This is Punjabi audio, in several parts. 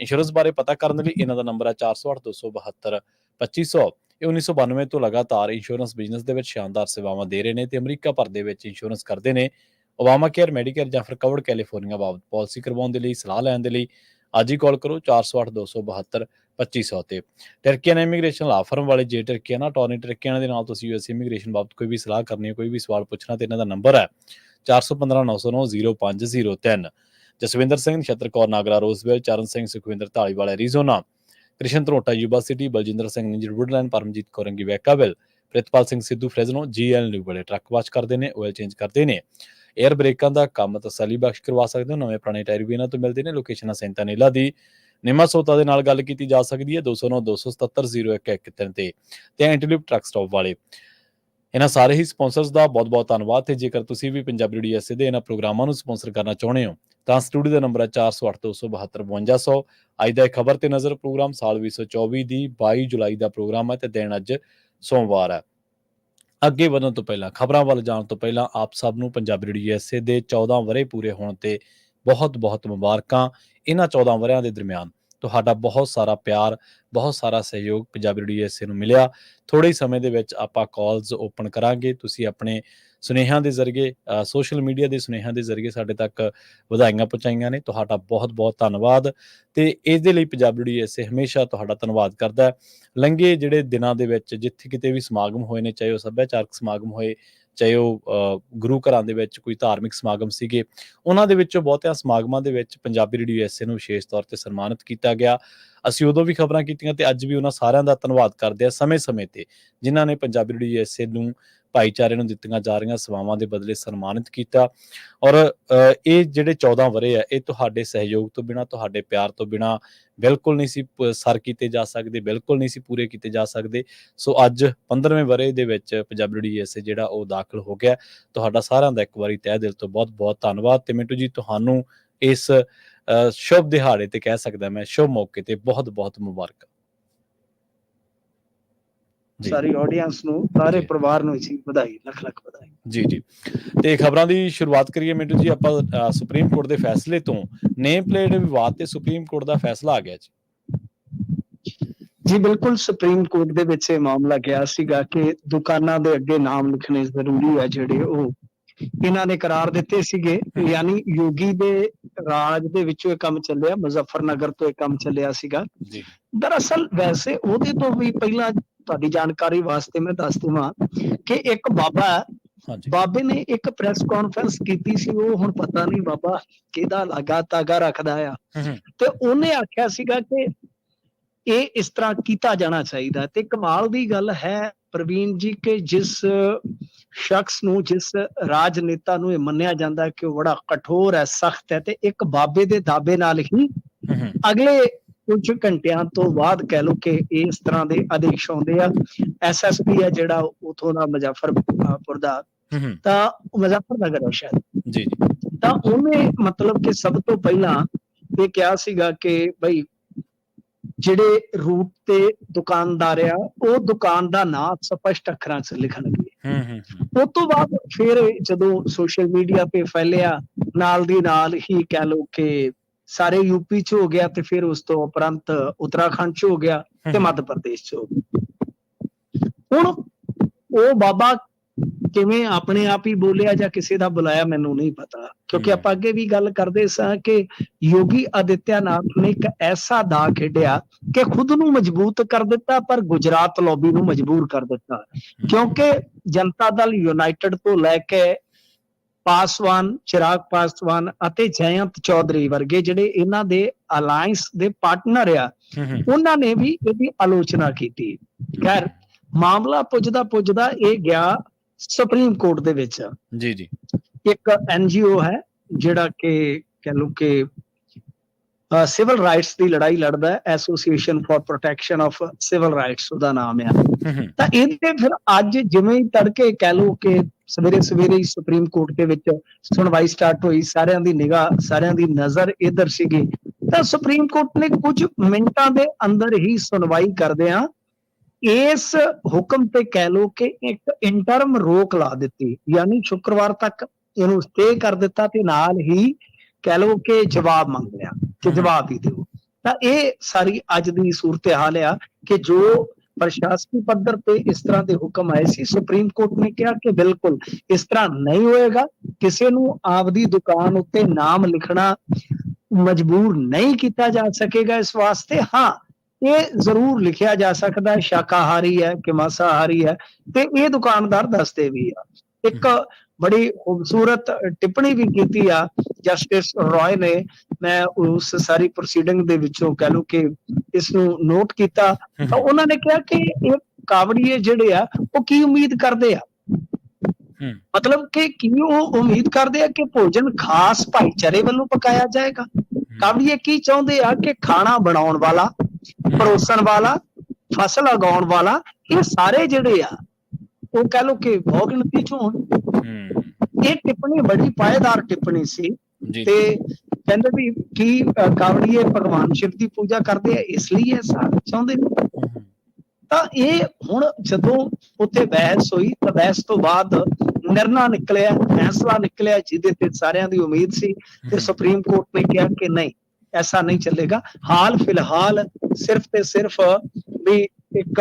ਇੰਸ਼ੋਰੈਂਸ ਬਾਰੇ ਪਤਾ ਕਰਨ ਲਈ ਇਹਨਾਂ ਦਾ ਨੰਬਰ ਹੈ 408272 2500 ਇਹ 1992 ਤੋਂ ਲਗਾਤਾਰ ਇੰਸ਼ੋਰੈਂਸ ਬਿਜ਼ਨਸ ਦੇ ਵਿੱਚ ਸ਼ਾਨਦਾਰ ਸੇਵਾਵਾਂ ਦੇ ਰਹੇ ਨੇ ਤੇ ਅਮਰੀਕਾ ਭਰ ਦੇ ਵਿੱਚ ਇੰਸ਼ੋਰੈਂਸ ਕਰਦੇ ਨੇ। ਓਬਾਮਾ ਕੇਅਰ, ਮੈਡੀਕੇਅਰ ਜਾਂ ਫਿਰ ਕਵਰਡ ਕੈਲੀਫੋਰਨੀਆ ਬਾਬਤ ਪਾਲਿਸੀ ਕਰਵਾਉਣ ਦੇ ਲਈ, ਸਲਾਹ ਲੈਣ ਦੇ ਲਈ ਅੱਜ ਹੀ ਕਾਲ ਕਰੋ 408272 2500 ਤੇ। ਟਰਕੀਅਨ ਇਮੀਗ੍ਰੇਸ਼ਨ ਲਾ ਫਰਮ ਵਾਲੇ ਜੇ ਟਰਕੀਅਨ ਅਟਾਰਨੀ ਟਰਕੀਅਨ ਦੇ ਨਾਲ ਤੁਸੀਂ ਯੂਐਸ ਇਮੀਗ੍ਰੇਸ਼ਨ ਬਾਬਤ ਕੋਈ ਵੀ ਸਲਾਹ ਕਰਨੀ ਹੈ, ਕੋਈ ਵੀ ਸਵਾਲ ਪੁੱਛਣਾ ਤੇ ਇਹਨਾਂ ਦਾ ਨੰਬਰ ਹੈ 4159090503 Jaswinder Singh, Nachhattar Kaur Nagra Roseville Charan Singh, Sukhwinder Dhaliwal Arizona, Krishan Dharota Yuba City, Baljinder Singh, Ninjar Woodland, Paramjit ਕੌਰੰਗੀ Vacaville Pritpal Singh Sidhu, Fresno, GL new ਬੜੇ ਟਰੱਕ ਵਾਸ਼ ਕਰਦੇ ਨੇ ਆਇਲ ਚੇਂਜ ਕਰਦੇ ਨੇ। 에ਅਰ ਬ੍ਰੇਕਾਂ ਦਾ ਕੰਮ ਤਸੱਲੀ ਬਖਸ਼ ਕਰਵਾ ਸਕਦੇ ਹੋ, ਨਵੇਂ ਪੁਰਾਣੇ ਟਾਇਰ ਵੀ ਇਹਨਾਂ ਤੋਂ ਮਿਲਦੇ ਨੇ, ਲੋਕੇਸ਼ਨਾਂ ਲੋਕੇਸ਼ਨ ਨੀਲਾ ਦੀ। ਨਿਮਾ ਸੋਤਾ ਦੇ ਨਾਲ ਗੱਲ ਕੀਤੀ ਜਾ ਸਕਦੀ ਹੈ 209 277 0113 ਤੇ। ਤੇ ਐਂਟੀਲਿਪ ਟਰੱਕ ਸਟਾਪ ਵਾਲੇ। ਇਹਨਾਂ ਸਾਰੇ ਹੀ ਸਪਾਂਸਰਸ ਦਾ ਬਹੁਤ-ਬਹੁਤ ਧੰਨਵਾਦ ਤੇ ਜੇਕਰ ਤੁਸੀਂ ਵੀ ਪੰਜਾਬੀ ਰੇਡੀਓ ਐਸਏ ਦੇ ਇਹਨਾਂ ਪ੍ਰੋਗਰਾਮਾਂ ਨੂੰ ਸਪਾਂਸਰ ਕਰਨਾ ਚਾਹੁੰਦੇ ਹੋ ਤਾਂ ਸਟੂਡੀਓ ਦਾ ਨੰਬਰ ਹੈ 408272 ਅੱਜ ਦਾ ਇਹ ਖਬਰ ਤੇ ਨਜ਼ਰ ਪ੍ਰੋਗਰਾਮ ਸਾਲ 2024 ਦੀ 22 ਜੁਲਾਈ ਦਾ ਪ੍ਰੋਗਰਾਮ ਹੈ ਤੇ ਦਿਨ ਅੱਜ ਸੋਮਵਾਰ ਹੈ। ਅੱਗੇ ਵਧਣ ਤੋਂ ਪਹਿਲਾਂ, ਖਬਰਾਂ ਵੱਲ ਜਾਣ ਤੋਂ ਪਹਿਲਾਂ ਆਪ ਸਭ ਨੂੰ ਪੰਜਾਬੀ ਰੇਡੀਓ ਐਸਏ ਦੇ 14 ਵਰੇ ਪੂਰੇ ਹੋਣ ਤੇ ਬਹੁਤ-ਬਹੁਤ ਮੁਬਾਰਕਾਂ। ਇਹਨਾਂ 14 ਵਰਿਆਂ ਦੇ ਦਰਮਿਆਨ ਤੁਹਾਡਾ ਬਹੁਤ ਸਾਰਾ ਪਿਆਰ ਬਹੁਤ ਸਾਰਾ ਸਹਿਯੋਗ ਪੰਜਾਬੀ ਰੇਡੀਓ ਐਸਏ ਨੂੰ ਮਿਲਿਆ। ਥੋੜੇ ਹੀ ਸਮੇਂ ਦੇ ਵਿੱਚ ਆਪਾਂ ਕਾਲਸ ਓਪਨ ਕਰਾਂਗੇ। ਤੁਸੀਂ ਆਪਣੇ ਸੁਨੇਹਿਆਂ ਦੇ ਜ਼ਰੀਏ ਸੋਸ਼ਲ ਮੀਡੀਆ ਦੇ ਸੁਨੇਹਿਆਂ ਦੇ ਜ਼ਰੀਏ ਸਾਡੇ ਤੱਕ ਵਧਾਈਆਂ ਪਹੁੰਚਾਈਆਂ ਨੇ। ਤੁਹਾਡਾ ਬਹੁਤ-ਬਹੁਤ ਧੰਨਵਾਦ। ਤੇ ਇਸ ਦੇ ਲਈ ਪੰਜਾਬੀ ਰੇਡੀਓ ਐਸਏ ਹਮੇਸ਼ਾ ਤੁਹਾਡਾ ਧੰਨਵਾਦ ਕਰਦਾ ਹੈ। ਲੰਘੇ ਜਿਹੜੇ ਦਿਨਾਂ ਦੇ ਵਿੱਚ ਜਿੱਥੇ ਕਿਤੇ ਵੀ ਸਮਾਗਮ ਹੋਏ ਨੇ, ਚਾਹੇ ਉਹ ਸੱਭਿਆਚਾਰਕ ਸਮਾਗਮ ਹੋਏ ਚਾਹੇ ਉਹ ਅ, ਗੁਰੂ ਘਰਾਂ ਦੇ ਵਿੱਚ ਕੋਈ ਧਾਰਮਿਕ ਸਮਾਗਮ ਸੀਗੇ ਉਹਨਾਂ ਦੇ ਵਿੱਚੋਂ ਬਹੁਤਿਆਂ ਸਮਾਗਮਾਂ ਦੇ ਵਿੱਚ ਪੰਜਾਬੀ ਰੇਡੀਓ ਐਸਏ ਨੂੰ ਵਿਸ਼ੇਸ਼ ਤੌਰ ਤੇ ਸਨਮਾਨਿਤ ਕੀਤਾ ਗਿਆ। ਅਸੀਂ ਉਦੋਂ ਵੀ ਖਬਰਾਂ ਕੀਤੀਆਂ ਤੇ ਅੱਜ ਵੀ ਉਹਨਾਂ ਸਾਰਿਆਂ ਦਾ ਧੰਨਵਾਦ ਕਰਦੇ ਆ ਸਮੇਂ-ਸਮੇਂ ਤੇ ਜਿਨ੍ਹਾਂ ਨੇ ਪੰਜਾਬੀ ਰੇਡੀਓ ਐਸਏ ਨੂੰ ਭਾਈਚਾਰੇ ਨੂੰ ਦਿੱਤੀਆਂ ਜਾ ਰਹੀਆਂ ਸੇਵਾਵਾਂ ਦੇ ਬਦਲੇ ਸਨਮਾਨਿਤ ਕੀਤਾ। ਔਰ ਇਹ ਜਿਹੜੇ 14 ਵਰੇ ਆ, ਇਹ ਤੁਹਾਡੇ ਸਹਿਯੋਗ ਤੋਂ ਬਿਨਾ, ਤੁਹਾਡੇ ਪਿਆਰ ਤੋਂ ਬਿਨਾ ਬਿਲਕੁਲ ਨਹੀਂ ਸੀ ਪ- ਸਰ ਕੀਤੇ ਜਾ ਸਕਦੇ, ਬਿਲਕੁਲ ਨਹੀਂ ਸੀ ਪੂਰੇ ਕੀਤੇ ਜਾ ਸਕਦੇ। ਸੋ ਅੱਜ 15ਵੇਂ ਵਰੇ ਦੇ ਵਿੱਚ ਪੰਜਾਬੀ ਰੇਡੀਓ ਐਸਏ ਜਿਹੜਾ ਉਹ ਦਾਖਲ ਹੋ ਗਿਆ। ਤੁਹਾਡਾ ਸਾਰਿਆਂ ਦਾ ਇੱਕ ਵਾਰੀ ਤਹਿ ਦਿਲ ਤੋਂ ਬਹੁਤ-ਬਹੁਤ ਧੰਨਵਾਦ। ਤੇ ਮਿੰਟੂ ਜੀ, ਤੁਹਾਨੂੰ ਇਸ ਸ਼ੁਭ ਦਿਹਾੜੇ ਤੇ ਕਹਿ ਸਕਦਾ ਮੈਂ, ਸ਼ੁਭ ਮੌਕੇ ਤੇ ਬਹੁਤ-ਬਹੁਤ ਮੁਬਾਰਕਾਂ। ਸਾਰੀ ਆਡੀਅנס ਨੂੰ ਸਾਰੇ ਜੀ। ਪਰਿਵਾਰ ਨੂੰ ਇਸੀ ਵਧਾਈ ਲੱਖ ਲੱਖ ਵਧਾਈ। ਜੀ ਜੀ। ਤੇ ਖਬਰਾਂ ਦੀ ਸ਼ੁਰੂਆਤ ਕਰੀਏ ਮਿੰਟੂ ਜੀ ਆਪਾਂ ਸੁਪਰੀਮ ਕੋਰਟ ਦੇ ਫੈਸਲੇ ਤੋਂ। ਨੇਮ ਪਲੇਟ ਵਿਵਾਦ ਤੇ ਸੁਪਰੀਮ ਕੋਰਟ ਦਾ ਫੈਸਲਾ ਆ ਗਿਆ ਜੀ। ਜੀ ਬਿਲਕੁਲ ਸੁਪਰੀਮ ਕੋਰਟ ਦੇ ਵਿੱਚ ਇਹ ਮਾਮਲਾ ਗਿਆ ਸੀਗਾ ਕਿ ਦੁਕਾਨਾਂ ਦੇ ਅੱਗੇ ਨਾਮ ਲਿਖਣੇ ਜ਼ਰੂਰੀ ਹੈ ਜਿਹੜੇ ਉਹ। ਇਹਨਾਂ ਨੇ ਕਰਾਰ ਦਿੱਤੇ ਸੀਗੇ। ਯਾਨੀ ਯੋਗੀ ਦੇ ਰਾਜ ਦੇ ਵਿੱਚੋਂ ਇਹ ਕੰਮ ਚੱਲਿਆ ਮੁਜ਼ੱਫਰਨਗਰ ਤੋਂ ਇਹ ਕੰਮ ਚੱਲਿਆ ਸੀਗਾ। ਜੀ। ਦਰਅਸਲ ਵੈਸੇ ਉਹਦੇ ਤੋਂ ਵੀ ਪਹਿਲਾਂ ਤੁਹਾਡੀ ਜਾਣਕਾਰੀ ਵਾਸਤੇ ਮੈਂ ਦੱਸ ਦੇਵਾਂ ਕਿ ਇੱਕ ਬਾਬਾ ਬਾਬੇ ਨੇ ਇੱਕ ਪ੍ਰੈਸ ਕਾਨਫਰੰਸ ਕੀਤੀ ਸੀ ਉਹ ਹੁਣ ਪਤਾ ਨਹੀਂ ਬਾਬਾ ਕਿਹਦਾ ਲਾਗਾ ਤਾਗਾ ਰੱਖਦਾ ਆ। ਤੇ ਉਹਨੇ ਆਖਿਆ ਸੀਗਾ ਕਿ ਇਹ ਇਸ ਤਰ੍ਹਾਂ ਕੀਤਾ ਜਾਣਾ ਚਾਹੀਦਾ। ਤੇ ਕਮਾਲ ਦੀ ਗੱਲ ਹੈ ਪ੍ਰਵੀਨ ਜੀ ਕਿ ਜਿਸ ਸ਼ਖਸ ਨੂੰ ਜਿਸ ਰਾਜਨੇਤਾ ਨੂੰ ਇਹ ਮੰਨਿਆ ਜਾਂਦਾ ਕਿ ਉਹ ਬੜਾ ਕਠੋਰ ਹੈ ਸਖਤ ਹੈ ਤੇ ਇੱਕ ਬਾਬੇ ਦੇ ਦਾਅਵੇ ਨਾਲ ਹੀ ਅਗਲੇ ਕੁਝ ਘੰਟਿਆਂ ਤੋਂ ਬਾਅਦ ਕਹਿ ਲਓ ਕਿ ਇਸ ਤਰ੍ਹਾਂ ਦੇ ਆਦੇਸ਼ ਆਉਂਦੇ ਆ ਐਸਐਸਪੀ ਹੈ ਜਿਹੜਾ ਉਥੋਂ ਦਾ ਮੁਜ਼ੱਫਰਪੁਰ ਦਾ ਤਾਂ ਮੁਜ਼ੱਫਰਨਗਰ ਹੈ ਸ਼ਾਇਦ। ਜੀ ਜੀ। ਤਾਂ ਉਹਨੇ ਮਤਲਬ ਕਿ ਸਭ ਤੋਂ ਪਹਿਲਾਂ ਇਹ ਕਿਹਾ ਸੀਗਾ ਕਿ ਬਈ ਜਿਹੜੇ ਰੂਟ ਤੇ ਦੁਕਾਨਦਾਰ ਆ ਉਹ ਦੁਕਾਨ ਦਾ ਨਾਮ ਸਪਸ਼ਟ ਅੱਖਰਾਂ 'ਚ ਲਿਖਣਗੇ। ਹਮ ਹਮ, ਉਸ ਤੋਂ ਬਾਅਦ ਫਿਰ ਜਦੋਂ ਸੋਸ਼ਲ ਮੀਡੀਆ ਤੇ ਫੈਲਿਆ ਨਾਲ ਦੀ ਨਾਲ ਹੀ ਕਹਿ ਲਓ ਕਿ ਸਾਰੇ ਯੂਪੀ 'ਚ ਹੋ ਗਿਆ ਤੇ ਫਿਰ ਉਸ ਤੋਂ ਉਪਰੰਤ ਉੱਤਰਾਖੰਡ 'ਚ ਹੋ ਗਿਆ ਤੇ ਮੱਧ ਪ੍ਰਦੇਸ਼ 'ਚ ਹੋ ਗਿਆ। ਹੁਣ ਉਹ ਬਾਬਾ ਕਿਵੇਂ ਆਪਣੇ ਆਪ ਹੀ ਬੋਲਿਆ ਜਾਂ ਕਿਸੇ ਦਾ ਬੁਲਾਇਆ ਮੈਨੂੰ ਨਹੀਂ ਪਤਾ ਕਿਉਂਕਿ। ਆਪਾਂ ਅੱਗੇ ਵੀ ਗੱਲ ਕਰਦੇ ਸਾਂ ਕਿ ਯੋਗੀ ਆਦਿੱਤਿਆਨਾਥ ਨੇ ਇੱਕ ਐਸਾ ਦਾ ਖੇਡਿਆ ਕਿ ਖੁਦ ਨੂੰ ਮਜ਼ਬੂਤ ਕਰ ਦਿੱਤਾ ਪਰ ਗੁਜਰਾਤ ਲੌਬੀ ਨੂੰ ਮਜਬੂਰ ਕਰ ਦਿੱਤਾ। ਕਿਉਂਕਿ ਜਨਤਾ ਦਲ ਯੂਨਾਈਟਿਡ ਤੋਂ ਲੈ ਕੇ ਪਾਸਵਾਨ ਚਿਰਾਗ ਪਾਸਵਾਨ ਅਤੇ ਜਯੰਤ ਚੌਧਰੀ ਵਰਗੇ ਜਿਹੜੇ ਇਹਨਾਂ ਦੇ ਅਲਾਈਅੰਸ ਦੇ ਪਾਰਟਨਰ ਆ ਉਹਨਾਂ ਨੇ ਵੀ ਇਹਦੀ ਆਲੋਚਨਾ ਕੀਤੀ। ਖੈਰ ਮਾਮਲਾ ਪੁੱਜਦਾ ਪੁੱਜਦਾ ਇਹ ਗਿਆ ਸੁਪਰੀਮ ਕੋਰਟ ਦੇ ਵਿੱਚ। ਜੀ ਜੀ। ਇੱਕ ਐਨਜੀਓ ਹੈ ਜਿਹੜਾ ਕਿ ਕਹ ਲਓ ਕਿ ਸਿਵਲ ਰਾਈਟਸ ਦੀ ਲੜਾਈ ਲੜਦਾ ਹੈ association for protection of civil rights ਉਹਦਾ ਨਾਮ ਆ। ਤਾਂ ਇਹਦੇ ਫਿਰ ਅੱਜ ਜਿਵੇਂ ਹੀ ਤੜਕੇ ਕਹਿ ਲਓ ਕਿ ਸਵੇਰੇ ਸਵੇਰੇ ਹੀ ਸੁਪਰੀਮ ਕੋਰਟ ਦੇ ਵਿੱਚ ਸੁਣਵਾਈ ਸਟਾਰਟ ਹੋਈ ਸਾਰਿਆਂ ਦੀ ਨਿਗਾਹ ਸਾਰਿਆਂ ਦੀ ਨਜ਼ਰ ਇਧਰ ਸੀਗੀ ਤਾਂ ਸੁਪਰੀਮ ਕੋਰਟ ਨੇ ਕੁਝ ਮਿੰਟਾਂ ਦੇ ਅੰਦਰ ਹੀ ਸੁਣਵਾਈ ਕਰਦਿਆਂ ਇਸ ਹੁਕਮ ਤੇ ਕਹਿ ਲਓ ਕਿ ਇੱਕ ਇੰਟਰਮ ਰੋਕ ਲਾ ਦਿੱਤੀ ਯਾਨੀ ਸ਼ੁੱਕਰਵਾਰ ਤੱਕ ਇਹਨੂੰ ਸਟੇ ਕਰ ਦਿੱਤਾ ਤੇ ਨਾਲ ਹੀ ਕਹਿ ਲਓ ਕਿ ਜਵਾਬ ਮੰਗ ਲਿਆ ਕਿ। ਜਵਾਬ ਹੀ ਦਿਓ। ਤਾਂ ਇਹ ਸਾਰੀ ਅੱਜ ਦੀ ਸੂਰਤ ਹਾਲ ਆ ਕਿ ਜੋ ਪ੍ਰਸ਼ਾਸਕੀ ਪੱਧਰ ਤੇ ਇਸ ਤਰ੍ਹਾਂ ਦੇ ਹੁਕਮ ਆਏ ਸੀ ਸੁਪਰੀਮ ਕੋਰਟ ਨੇ ਕਿਹਾ ਕਿ ਬਿਲਕੁਲ ਇਸ ਤਰ੍ਹਾਂ ਨਹੀਂ ਹੋਏਗਾ। ਕਿਸੇ ਨੂੰ ਆਪਦੀ ਦੁਕਾਨ ਉੱਤੇ ਨਾਮ ਲਿਖਣਾ ਮਜਬੂਰ ਨਹੀਂ ਕੀਤਾ ਜਾ ਸਕੇਗਾ ਇਸ ਵਾਸਤੇ। ਹਾਂ ਇਹ ਜ਼ਰੂਰ ਲਿਖਿਆ ਜਾ ਸਕਦਾ ਹੈ ਸ਼ਾਕਾਹਾਰੀ ਹੈ ਕਿ ਮਾਸਾਹਾਰੀ ਹੈ ਤੇ ਇਹ ਦੁਕਾਨਦਾਰ ਦੱਸਦੇ ਵੀ ਆ। ਇੱਕ ਬੜੀ ਖੂਬਸੂਰਤ ਟਿੱਪਣੀ ਵੀ ਕੀਤੀ ਆ ਜਸਟਿਸ ਰॉय ਨੇ। ਮੈਂ ਉਸ ਸਾਰੀ ਪ੍ਰੋਸੀਡਿੰਗ ਦੇ ਵਿੱਚੋਂ ਕਹਿ ਲਓ ਕਿ ਇਸ ਨੂੰ ਨੋਟ ਕੀਤਾ। ਤਾਂ ਉਹਨਾਂ ਨੇ ਕਿਹਾ ਕਿ ਇਹ ਕਾਵੜੀਏ ਜਿਹੜੇ ਆ ਉਹ ਕੀ ਉਮੀਦ ਕਰਦੇ ਆ। ਮਤਲਬ ਕਿ ਕੀ ਉਹ ਉਮੀਦ ਕਰਦੇ ਆ ਕਿ ਭੋਜਨ ਖਾਸ ਭਾਈਚਾਰੇ ਵੱਲੋਂ ਪਕਾਇਆ ਜਾਏਗਾ? ਕਾਵੜੀਏ ਕੀ ਚਾਹੁੰਦੇ ਆ ਕਿ ਖਾਣਾ ਬਣਾਉਣ ਵਾਲਾ ਪਰੋਸਣ ਵਾਲਾ ਫਸਲ ਉਗਾਉਣ ਵਾਲਾ ਇਹ ਸਾਰੇ ਜਿਹੜੇ ਆ ਉਹ ਕਹਿ ਲਓ ਕਿ ਬਹੁਤ ਗਿਣਤੀ ਚ ਹੋਣ ਹੂੰ। ਇਹ ਟਿੱਪਣੀ ਬੜੀ ਪਾਏਦਾਰ ਟਿੱਪਣੀ ਸੀ ਤੇ ਕਹਿੰਦੇ ਵੀ ਕੀ ਕਾਵੜੀਏ ਭਗਵਾਨ ਸ਼ਿਵ ਦੀ ਪੂਜਾ ਕਰਦੇ ਆ ਇਸ ਲਈ ਐਸਾ ਚਾਹੁੰਦੇ ਨੇ। ਤਾਂ ਇਹ ਹੁਣ ਜਦੋਂ ਉੱਥੇ ਬਹਿਸ ਹੋਈ ਤਾਂ ਬਹਿਸ ਤੋਂ ਬਾਅਦ ਨਿਰਣਾ ਨਿਕਲਿਆ ਫੈਸਲਾ ਨਿਕਲਿਆ ਜਿਹਦੇ ਤੇ ਸਾਰਿਆਂ ਦੀ ਉਮੀਦ ਸੀ ਤੇ ਸੁਪਰੀਮ ਕੋਰਟ ਨੇ ਕਿਹਾ ਕਿ ਨਹੀਂ ਐਸਾ ਨਹੀਂ ਚੱਲੇਗਾ। ਹਾਲ ਫਿਲਹਾਲ ਸਿਰਫ ਤੇ ਸਿਰਫ ਵੀ ਇੱਕ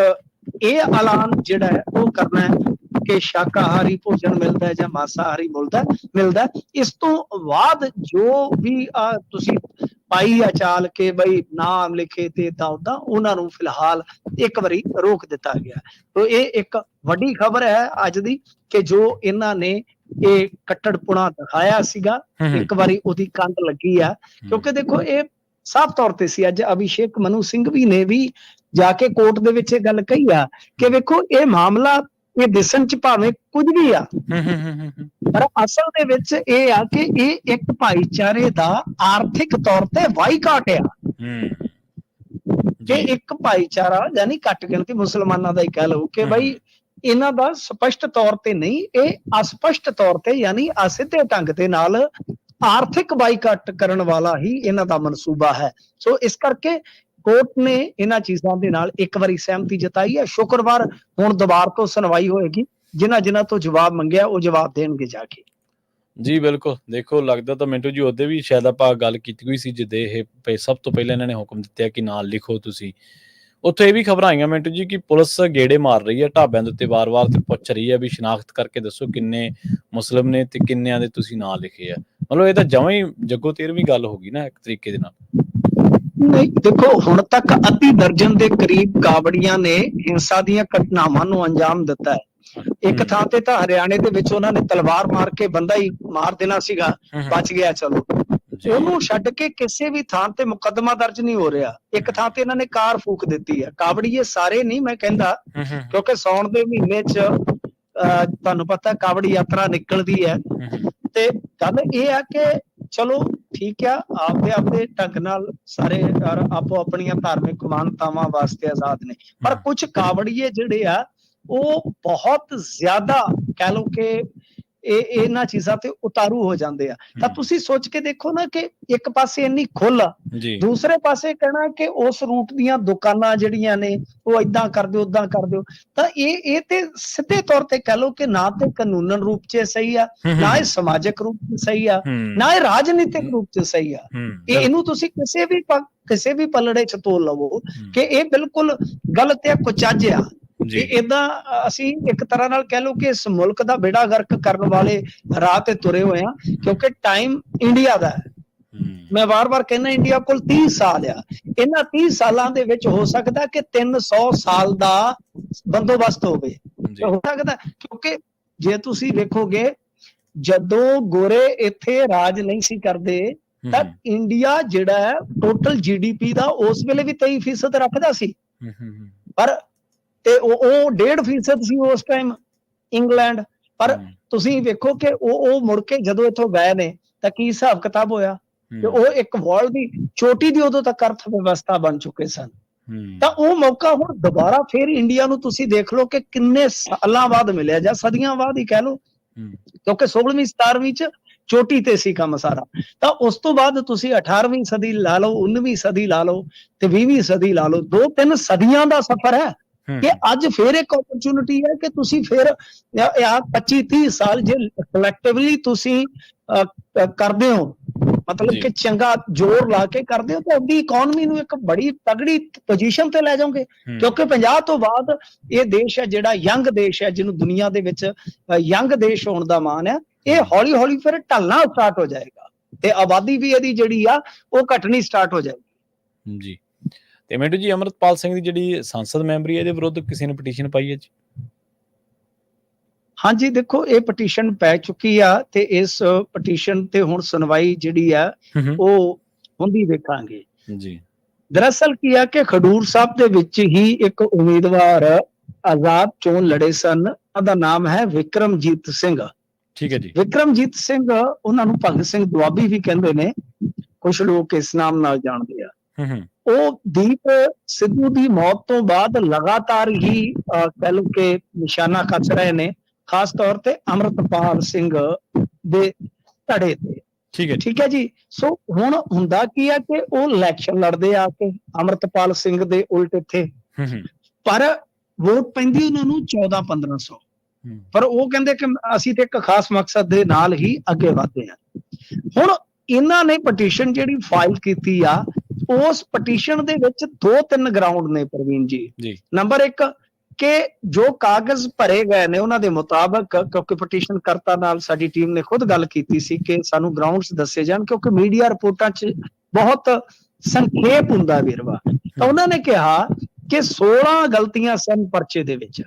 ਇਹ ਐਲਾਨ ਜਿਹੜਾ ਹੈ ਉਹ ਕਰਨਾ ਹੈ ਕਿ ਸ਼ਾਕਾਹਾਰੀ ਭੋਜਨ ਮਿਲਦਾ ਹੈ ਜਾਂ ਮਾਸਾਹਾਰੀ ਮਿਲਦਾ ਮਿਲਦਾ। ਇਸ ਤੋਂ ਬਾਅਦ ਜੋ ਵੀ ਤੁਸੀਂ ਪਾਈ ਆ ਚਾਲ ਕੇ ਬਈ ਨਾਮ ਲਿਖੇ ਤੇ ਏਦਾਂ ਉਦਾਂ ਉਹਨਾਂ ਨੂੰ ਫਿਲਹਾਲ ਇੱਕ ਵਾਰੀ ਰੋਕ ਦਿੱਤਾ ਗਿਆ ਤੋ ਇਹ ਇੱਕ ਵੱਡੀ ਖਬਰ ਹੈ ਅੱਜ ਦੀ ਕਿ ਜੋ ਇਹਨਾਂ ਨੇ ਇਹ ਕੱਟੜਪੁਣਾ ਦਿਖਾਇਆ ਸੀਗਾ ਇੱਕ ਵਾਰੀ ਉਹਦੀ ਕੰਧ ਲੱਗੀ ਆ। ਕਿਉਂਕਿ ਦੇਖੋ ਇਹ ਸਾਫ਼ ਤੌਰ ਤੇ ਸੀ ਅੱਜ ਅਭਿਸ਼ੇਕ ਮਨੂ ਸਿੰਘ ਵੀ ਨੇ ਵੀ ਜਾ ਕੇ ਕੋਰਟ ਦੇ ਵਿੱਚ ਇਹ ਗੱਲ ਕਹੀ ਆ ਕਿ ਵੇਖੋ ਇਹ ਮਾਮਲਾ ਇਹ ਦਿਸਣ ਚ ਭਾਵੇਂ ਕੁਝ ਵੀ ਆ। ਪਰ ਅਸਲ ਦੇ ਵਿੱਚ ਇਹ ਆ ਕਿ ਇਹ ਇੱਕ ਭਾਈਚਾਰੇ ਦਾ ਆਰਥਿਕ ਤੌਰ ਤੇ ਵਾਈਕਾਟ ਆ। ਕਿ ਇੱਕ ਭਾਈਚਾਰਾ ਯਾਨੀ ਘੱਟ ਗਿਣਤੀ ਮੁਸਲਮਾਨਾਂ ਦਾ ਹੀ ਕਹਿ ਲਓ ਕਿ। ਬਈ ਇਹਨਾਂ ਦਾ ਸਪਸ਼ਟ ਤੌਰ ਤੇ ਨਹੀਂ ਇਹ ਅਸਪਸ਼ਟ ਤੌਰ ਤੇ ਯਾਨੀ ਅਸਿੱਧੇ ਢੰਗ ਦੇ ਨਾਲ ਆਰਥਿਕ ਬਾਈਕਾਟ ਕਰਨ ਵਾਲਾ ਹੀ ਇਹਨਾਂ ਦਾ ਮਨਸੂਬਾ ਹੈ। ਸੋ ਇਸ ਕਰਕੇ ਕੋਰਟ ਨੇ ਇਹਨਾਂ ਚੀਜ਼ਾਂ ਦੇ ਨਾਲ ਇੱਕ ਵਾਰੀ ਸਹਿਮਤੀ ਜਤਾਈ ਹੈ। ਸ਼ੁੱਕਰਵਾਰ ਹੁਣ ਦੁਬਾਰ ਤੋਂ ਸੁਣਵਾਈ ਹੋਏਗੀ। ਜਿਨ੍ਹਾਂ ਜਿਨ੍ਹਾਂ ਤੋਂ ਜਵਾਬ ਮੰਗਿਆ, ਉਹ ਜਵਾਬ ਦੇਣਗੇ ਜਾ ਕੇ। ਜੀ, ਬਿਲਕੁਲ। ਦੇਖੋ, ਲੱਗਦਾ ਤਾਂ ਮਿੰਟੂ ਜੀ ਉਹਦੇ ਵੀ ਸ਼ਾਇਦ ਆਪਾਂ ਗੱਲ ਕੀਤੀ ਹੋਈ ਸੀ, ਜਿੱਦੇ ਇਹ ਸਭ ਤੋਂ ਪਹਿਲਾਂ ਇਹਨਾਂ ਨੇ ਹੁਕਮ ਦਿੱਤਾ ਕਿ ਨਾਲ ਲਿਖੋ ਤੁਸੀਂ। ਉੱਥੇ ਇਹ ਵੀ ਖਬਰਾਂ ਆਈਆਂ ਮਿੰਟੂ ਜੀ ਕਿ ਪੁਲਿਸ ਗੇੜੇ ਮਾਰ ਰਹੀ ਹੈ, ਢਾਬਿਆਂ ਦੇ ਉੱਤੇ ਵਾਰ-ਵਾਰ ਤੇ ਪੁੱਛ ਰਹੀ ਹੈ ਵੀ ਸ਼ਨਾਖਤ ਕਰਕੇ ਦੱਸੋ ਕਿੰਨੇ ਮੁਸਲਮ ਨੇ ਤੇ ਕਿੰਨਿਆਂ ਦੇ ਤੁਸੀਂ ਨਾਂ ਲਿਖੇ ਆ। ਮਤਲਬ ਇਹ ਤਾਂ ਜਮਾਂ ਹੀ ਜੱਗੋ ਤੇਰਵੀਂ ਗੱਲ ਹੋ ਗਈ ਨਾ ਇੱਕ ਤਰੀਕੇ ਦੇ ਨਾਲ। ਨਹੀਂ ਦੇਖੋ ਹੁਣ ਤੱਕ ਅੱਧੀ ਦਰਜਨ ਦੇ ਕਰੀਬ ਕਾਵੜੀਆਂ ਨੇ ਹਿੰਸਾ ਦੀਆਂ ਘਟਨਾਵਾਂ ਨੂੰ ਅੰਜਾਮ ਦਿੱਤਾ ਹੈ। ਇੱਕ। ਥਾਂ ਤੇ ਤਾਂ ਹਰਿਆਣੇ ਦੇ ਵਿੱਚ ਉਹਨਾਂ ਨੇ ਤਲਵਾਰ ਮਾਰ ਕੇ ਬੰਦਾ ਹੀ ਮਾਰ ਦੇਣਾ ਸੀਗਾ ਬਚ ਗਿਆ ਚਲੋ। ਉਹਨੂੰ ਛੱਡ ਕੇ ਕਿਸੇ ਵੀ ਥਾਂ ਤੇ ਮੁਕੱਦਮਾ ਦਰਜ ਨਹੀਂ ਹੋ ਰਿਹਾ। ਇੱਕ ਥਾਂ ਤੇ ਇਹਨਾਂ ਨੇ ਕਾਰ ਫੂਕ ਦਿੱਤੀ ਹੈ। ਕਾਵੜੀਏ ਸਾਰੇ ਨਹੀਂ ਮੈਂ ਕਹਿੰਦਾ ਕਿਉਂਕਿ ਸੌਣ ਦੇ ਮਹੀਨੇ 'ਚ ਤੁਹਾਨੂੰ ਪਤਾ ਕਾਵੜੀ ਯਾਤਰਾ ਨਿਕਲਦੀ ਹੂੰ, ਤੇ ਗੱਲ ਇਹ ਆ ਕਿ ਚਲੋ ਠੀਕ ਆ ਆਪਦੇ ਆਪਦੇ ਢੰਗ ਨਾਲ ਸਾਰੇ ਆਪੋ ਆਪਣੀਆਂ ਧਾਰਮਿਕ ਮਾਨਤਾਵਾਂ ਵਾਸਤੇ ਆਜ਼ਾਦ ਨੇ। ਪਰ ਕੁਝ ਕਾਵੜੀਏ ਜਿਹੜੇ ਆ ਉਹ ਬਹੁਤ ਜ਼ਿਆਦਾ ਕਹਿ ਲਓ ਕਿ ਇਹ ਇਹਨਾਂ ਚੀਜ਼ਾਂ ਤੇ ਉਤਾਰੂ ਹੋ ਜਾਂਦੇ ਆ। ਤਾਂ ਤੁਸੀਂ ਸੋਚ ਕੇ ਦੇਖੋ ਨਾ ਕਿ ਇੱਕ ਪਾਸੇ ਇੰਨੀ ਖੁੱਲ ਆ ਦੂਸਰੇ ਪਾਸੇ ਕਹਿਣਾ ਕਿ ਉਸ ਰੂਟ ਦੀਆਂ ਦੁਕਾਨਾਂ ਜਿਹੜੀਆਂ ਨੇ ਉਹ ਇਦਾਂ ਕਰ ਦਿਓ ਉਦਾਂ ਕਰ ਦਿਓ। ਤਾਂ ਇਹ ਇਹ ਤੇ ਸਿੱਧੇ ਤੌਰ ਤੇ ਕਹ ਲਓ ਕਿ ਨਾ ਤੇ ਕਾਨੂੰਨਨ ਰੂਪ 'ਚ ਸਹੀ ਆ ਨਾ ਇਹ ਸਮਾਜਿਕ ਰੂਪ 'ਚ ਸਹੀ ਆ ਨਾ ਇਹ ਰਾਜਨੀਤਿਕ ਰੂਪ 'ਚ ਸਹੀ ਆ। ਇਹ ਇਹਨੂੰ ਤੁਸੀਂ ਕਿਸੇ ਵੀ ਕਿਸੇ ਵੀ ਪਲੜੇ 'ਚ ਤੋਲ ਲਵੋ ਕਿ ਇਹ ਬਿਲਕੁਲ ਗਲਤ ਹੈ ਕੁਚੱਜ ਆ। ਜੀ। ਇਦਾਂ ਅਸੀਂ ਇੱਕ ਤਰ੍ਹਾਂ ਨਾਲ ਕਹਿ ਲਓ ਕਿ ਇਸ ਮੁਲਕ ਦਾ ਬੇੜਾ ਗਰਕ ਕਰਨ ਵਾਲੇ ਰਾਹ ਤੇ ਤੁਰੇ ਹੋਏ ਆ ਕਿਉਂਕਿ ਟਾਈਮ ਇੰਡੀਆ ਦਾ ਹੈ। ਮੈਂ ਵਾਰ-ਵਾਰ ਕਹਿੰਦਾ ਇੰਡੀਆ ਕੋਲ 30 ਸਾਲ ਆ। ਇਹਨਾਂ 30 ਸਾਲਾਂ ਦੇ ਵਿੱਚ ਹੋ ਸਕਦਾ ਕਿ 300 ਸਾਲ ਦਾ ਬੰਦੋਬਸਤ ਹੋਵੇ। ਹੋ ਸਕਦਾ ਕਿਉਂਕਿ ਜੇ ਤੁਸੀਂ ਵੇਖੋਗੇ ਜਦੋਂ ਗੋਰੇ ਇੱਥੇ ਰਾਜ ਨਹੀਂ ਸੀ ਕਰਦੇ ਤਾਂ ਇੰਡੀਆ ਜਿਹੜਾ ਹੈ ਟੋਟਲ ਜੀਡੀਪੀ ਦਾ ਉਸ ਵੇਲੇ ਵੀ 23% ਰੱਖਦਾ ਸੀ। ਪਰ ਤੇ ਉਹ ਉਹ 1.5% ਸੀ ਉਸ ਟਾਈਮ ਇੰਗਲੈਂਡ ਪਰ ਤੁਸੀਂ ਵੇਖੋ ਕਿ ਉਹ ਉਹ ਮੁੜ ਕੇ ਜਦੋਂ ਇੱਥੋਂ ਗਏ ਨੇ ਤਾਂ ਕੀ ਹਿਸਾਬ ਕਿਤਾਬ ਹੋਇਆ? ਤੇ ਉਹ ਇੱਕ ਵਰਲਡ ਦੀ ਚੋਟੀ ਦੀ ਉਦੋਂ ਤੱਕ ਅਰਥ ਵਿਵਸਥਾ ਬਣ ਚੁੱਕੇ ਸਨ। ਤਾਂ ਉਹ ਮੌਕਾ ਹੁਣ ਦੁਬਾਰਾ ਫੇਰ ਇੰਡੀਆ ਨੂੰ ਤੁਸੀਂ ਦੇਖ ਲਓ ਕਿ ਕਿੰਨੇ ਸਾਲਾਂ ਬਾਅਦ ਮਿਲਿਆ ਜਾਂ ਸਦੀਆਂ ਬਾਅਦ ਹੀ ਕਹਿ ਲਓ। ਕਿਉਂਕਿ 16ਵੀਂ 17ਵੀਂ ਚ ਚੋਟੀ ਤੇ ਸੀ ਕੰਮ ਸਾਰਾ। ਤਾਂ ਉਸ ਤੋਂ ਬਾਅਦ ਤੁਸੀਂ 18ਵੀਂ ਸਦੀ ਲਾ ਲਓ 19ਵੀਂ ਸਦੀ ਲਾ ਲਓ ਤੇ 20ਵੀਂ ਸਦੀ ਲਾ ਲਓ ਦੋ ਤਿੰਨ ਸਦੀਆਂ ਦਾ ਸਫ਼ਰ ਹੂੰ। ਕਿ ਅੱਜ ਫੇਰ ਇੱਕ ਓਪਰਚ्युनिटी ਹੈ ਕਿ ਤੁਸੀਂ ਫੇਰ ਆ 25 30 ਸਾਲ ਜੇ ਕਲੈਕਟਿਵਲੀ ਤੁਸੀਂ ਕਰਦੇ ਹੋ। ਮਤਲਬ ਕਿ ਚੰਗਾ ਜ਼ੋਰ ਲਾ ਕੇ ਕਰਦੇ ਹੋ ਤਾਂ ਉਹਦੀ ਇਕਨੋਮੀ ਨੂੰ ਇੱਕ ਬੜੀ ਤਗੜੀ ਪੋਜੀਸ਼ਨ ਤੇ ਲੈ ਜਾਓਗੇ। ਕਿਉਂਕਿ 50 ਤੋਂ ਬਾਅਦ ਇਹ ਦੇਸ਼ ਹੈ ਜਿਹੜਾ ਯੰਗ ਦੇਸ਼ ਹੈ ਜਿਹਨੂੰ ਦੁਨੀਆ ਦੇ ਵਿੱਚ ਯੰਗ ਦੇਸ਼ ਹੋਣ ਦਾ ਮਾਣ ਹੈ ਇਹ ਹੌਲੀ ਹੌਲੀ ਫਿਰ ਢਲਣਾ ਸਟਾਰਟ ਹੋ ਜਾਏਗਾ। ਤੇ ਆਬਾਦੀ ਵੀ ਇਹਦੀ ਜਿਹੜੀ ਆ ਉਹ ਘਟਣੀ ਸਟਾਰਟ ਹੋ ਜਾਏਗੀ। ਜੀ। ਤੇ ਮਿੰਟੂ ਜੀ ਅਮਰਤਪਾਲ ਸਿੰਘ ਦੀ ਜਿਹੜੀ ਸੰਸਦ ਮੈਂਬਰੀ ਹੈ ਇਹਦੇ ਵਿਰੁੱਧ ਕਿਸੇ ਨੇ ਪਟੀਸ਼ਨ ਪਾਈ ਹੈ ਜੀ? ਹਾਂਜੀ ਦੇਖੋ ਇਹ ਪਟੀਸ਼ਨ ਪੈ ਚੁੱਕੀ ਆ ਤੇ ਇਸ ਪਟੀਸ਼ਨ ਤੇ ਹੁਣ ਸੁਣਵਾਈ ਜਿਹੜੀ ਆ ਉਹ ਹੁੰਦੀ ਵੇਖਾਂਗੇ। ਜੀ। ਦਰਅਸਲ ਕੀ ਆ ਕਿ ਖਡੂਰ ਸਾਹਿਬ ਦੇ ਵਿੱਚ ਹੀ ਇੱਕ ਉਮੀਦਵਾਰ ਆਜ਼ਾਦ ਚੋਣ ਲੜੇ ਸਨ। ਉਹਦਾ ਨਾਮ ਹੈ ਵਿਕਰਮਜੀਤ ਸਿੰਘ। ਠੀਕ ਹੈ ਜੀ। ਵਿਕਰਮਜੀਤ ਸਿੰਘ ਉਹਨਾਂ ਨੂੰ ਭਗਤ ਸਿੰਘ ਦੁਆਬੀ ਵੀ ਕਹਿੰਦੇ ਨੇ। ਕੁਝ ਲੋਕ ਇਸ ਨਾਮ ਨਾਲ ਜਾਣਦੇ ਆ। ਹੂੰ ਹੂੰ ਉਹ ਦੀਪ ਸਿੱਧੂ ਦੀ ਮੌਤ ਤੋਂ ਬਾਅਦ ਲਗਾਤਾਰ ਹੀ ਕਹਿ ਲਓ ਕਿ ਨਿਸ਼ਾਨਾ ਕੱਸ ਰਹੇ ਨੇ ਖਾਸ ਤੌਰ ਤੇ ਅਮਰਤਪਾਲ ਸਿੰਘ ਦੇ ਧੜੇ ਤੇ। ਠੀਕ ਹੈ ਠੀਕ ਹੈ ਜੀ? ਸੋ ਹੁਣ ਹੁੰਦਾ ਕੀ ਆ ਕਿ ਉਹ ਇਲੈਕਸ਼ਨ ਲੜਦੇ ਆ ਕੇ ਅਮਰਤਪਾਲ ਸਿੰਘ ਦੇ ਉਲਟ ਇੱਥੇ। ਪਰ ਵੋਟ ਪੈਂਦੀ ਉਹਨਾਂ ਨੂੰ 14 1500 ਹੂੰ। ਪਰ ਉਹ ਕਹਿੰਦੇ ਕਿ ਅਸੀਂ ਤੇ ਇੱਕ ਖਾਸ ਮਕਸਦ ਦੇ ਨਾਲ ਹੀ ਅੱਗੇ ਵਧਦੇ ਹਾਂ। ਹੁਣ ਇਹਨਾਂ ਨੇ ਪਟੀਸ਼ਨ ਜਿਹੜੀ ਫਾਈਲ ਕੀਤੀ ਆ ਉਸ ਪਟੀਸ਼ਨ ਦੇ ਵਿੱਚ ਦੋ ਤਿੰਨ ਗਰਾਊਂਡ ਨੇ ਪ੍ਰਵੀਨ ਜੀ ਜੀ। ਨੰਬਰ 1 ਕਿ ਜੋ ਕਾਗਜ਼ ਭਰੇ ਗਏ ਨੇ ਉਹਨਾਂ ਦੇ ਮੁਤਾਬਕ ਕਿਉਂਕਿ ਪਟੀਸ਼ਨ ਕਰਤਾ ਨਾਲ ਸਾਡੀ ਟੀਮ ਨੇ ਖੁਦ ਗੱਲ ਕੀਤੀ ਸੀ ਕਿ ਸਾਨੂੰ ਗਰਾਊਂਡਸ ਦੱਸੇ ਜਾਣ ਕਿਉਂਕਿ ਮੀਡੀਆ ਰਿਪੋਰਟਾਂ 'ਚ ਬਹੁਤ ਸੰਖੇਪ ਹੁੰਦਾ ਵੀਰਵਾ ਤਾਂ ਉਹਨਾਂ ਨੇ ਕਿਹਾ ਕਿ 16 ਗਲਤੀਆਂ ਸਨ ਪਰਚੇ ਦੇ ਵਿੱਚ।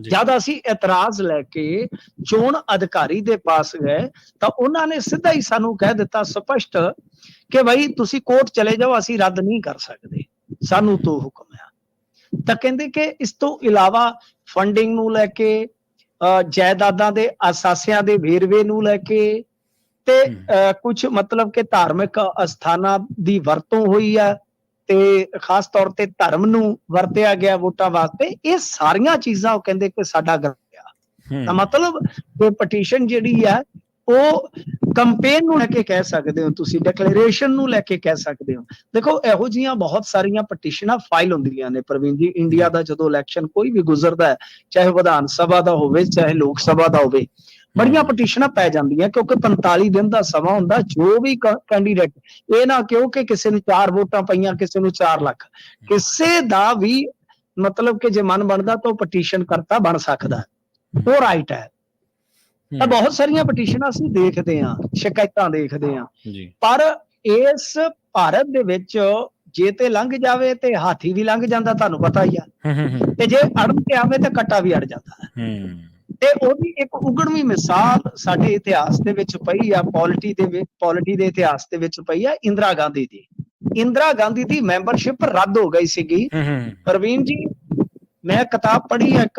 ਜਦ ਅਸੀਂ ਇਤਰਾਜ਼ ਲੈ ਕੇ ਚੋਣ ਅਧਿਕਾਰੀ ਦੇ ਪਾਸ ਗਏ ਤਾਂ ਉਹਨਾਂ ਨੇ ਸਿੱਧਾ ਹੀ ਸਾਨੂੰ ਕਹਿ ਦਿੱਤਾ ਸਪਸ਼ਟ ਕਿ ਭਾਈ ਤੁਸੀਂ ਕੋਰਟ ਚਲੇ ਜਾਓ ਅਸੀਂ ਰੱਦ ਨਹੀਂ ਕਰ ਸਕਦੇ। ਸਾਨੂੰ ਤੋਂ ਹੁਕਮ ਹੈ ਤਾਂ ਕਹਿੰਦੇ ਕਿ ਇਸ ਤੋਂ ਇਲਾਵਾ ਫੰਡਿੰਗ ਨੂੰ ਲੈ ਕੇ ਜਾਇਦਾਦਾਂ ਦੇ ਅਸਾਸਿਆਂ ਦੇ ਵੇਰਵੇ ਨੂੰ ਲੈ ਕੇ ਤੇ ਕੁਝ ਮਤਲਬ ਕਿ ਧਾਰਮਿਕ ਅਸਥਾਨਾਂ ਦੀ ਵਰਤੋਂ ਹੋਈ ਆ। ਤੇ ਖਾਸ ਤੌਰ ਤੇ ਧਰਮ ਨੂੰ ਵਰਤਿਆ ਗਿਆ ਵੋਟਾਂ ਵਾਸਤੇ ਇਹ ਸਾਰੀਆਂ ਚੀਜ਼ਾਂ ਉਹ ਕਹਿੰਦੇ ਕਿ ਸਾਡਾ ਗਲਤ ਆ। ਹੂੰ। ਤਾਂ ਮਤਲਬ ਇਹ ਪਟੀਸ਼ਨ ਜਿਹੜੀ ਆ ਉਹ ਕੰਪੇਨ ਨੂੰ ਲੈ ਕੇ ਕਹਿ ਸਕਦੇ ਹੋ ਤੁਸੀਂ ਡਿਕਲੇਰੇਸ਼ਨ ਨੂੰ ਲੈ ਕੇ ਕਹਿ ਸਕਦੇ ਹੋ। ਦੇਖੋ ਇਹੋ ਜੀਆਂ ਬਹੁਤ ਸਾਰੀਆਂ ਪਟੀਸ਼ਨਾਂ ਫਾਈਲ ਹੁੰਦੀਆਂ ਨੇ ਪ੍ਰਵੀਨ ਜੀ ਇੰਡੀਆ ਦਾ ਜਦੋਂ ਇਲੈਕਸ਼ਨ ਕੋਈ ਵੀ ਗੁਜ਼ਰਦਾ ਹੈ ਚਾਹੇ ਵਿਧਾਨ ਸਭਾ ਦਾ ਹੋਵੇ ਚਾਹੇ ਲੋਕ ਸਭਾ ਦਾ ਹੋਵੇ ਬੜੀਆਂ ਪਟੀਸ਼ਨਾਂ ਪੈ ਜਾਂਦੀਆਂ ਕਿਉਂਕਿ 45 ਦਿਨ ਦਾ ਸਮਾਂ ਹੁੰਦਾ ਜੋ ਵੀ ਕੈਂਡੀਡੇਟ ਇਹ ਨਾ ਕਿਉਂ ਕਿ ਕਿਸੇ ਨੂੰ 4 ਵੋਟਾਂ ਪਈਆਂ ਕਿਸੇ ਨੂੰ 4 ਲੱਖ। ਕਿਸੇ ਦਾ ਵੀ ਮਤਲਬ ਕਿ ਜੇ ਮਨ ਬਣਦਾ ਤਾਂ ਪਟੀਸ਼ਨ ਕਰਤਾ ਬਣ ਸਕਦਾ। ਉਹ ਰਾਈਟ ਹੈ। ਤਾਂ ਬਹੁਤ ਸਾਰੀਆਂ ਪਟੀਸ਼ਨਾਂ ਅਸੀਂ ਦੇਖਦੇ ਹਾਂ ਸ਼ਿਕਾਇਤਾਂ ਦੇਖਦੇ ਹਾਂ। ਪਰ ਇਸ ਭਾਰਤ ਦੇ ਵਿੱਚ ਜੇ ਤੇ ਲੰਘ ਜਾਵੇ ਤੇ ਹਾਥੀ ਵੀ ਲੰਘ ਜਾਂਦਾ ਤੁਹਾਨੂੰ ਪਤਾ ਹੀ ਆ। ਤੇ ਜੇ ਅੜ ਕੇ ਆਵੇ ਤੇ ਕੱਟਾ ਵੀ ਅੜ ਜਾਂਦਾ। ਹੈ। ਤੇ ਉਹਦੀ ਇੱਕ ਉਗੜਵੀਂ ਮਿਸਾਲ ਸਾਡੇ ਇਤਿਹਾਸ ਦੇ ਵਿੱਚ ਪਈ ਆ ਪੋਲਿਟੀ ਦੇ ਵਿੱਚ ਪੋਲਿਟੀ ਦੇ ਇਤਿਹਾਸ ਦੇ ਵਿੱਚ ਪਈ ਆ ਇੰਦਰਾ ਗਾਂਧੀ ਦੀ। ਇੰਦਰਾ ਗਾਂਧੀ ਦੀ ਮੈਂਬਰਸ਼ਿਪ ਰੱਦ ਹੋ ਗਈ ਸੀਗੀ। ਪ੍ਰਵੀਨ ਜੀ ਮੈਂ ਕਿਤਾਬ ਪੜ੍ਹੀ ਆ ਇੱਕ।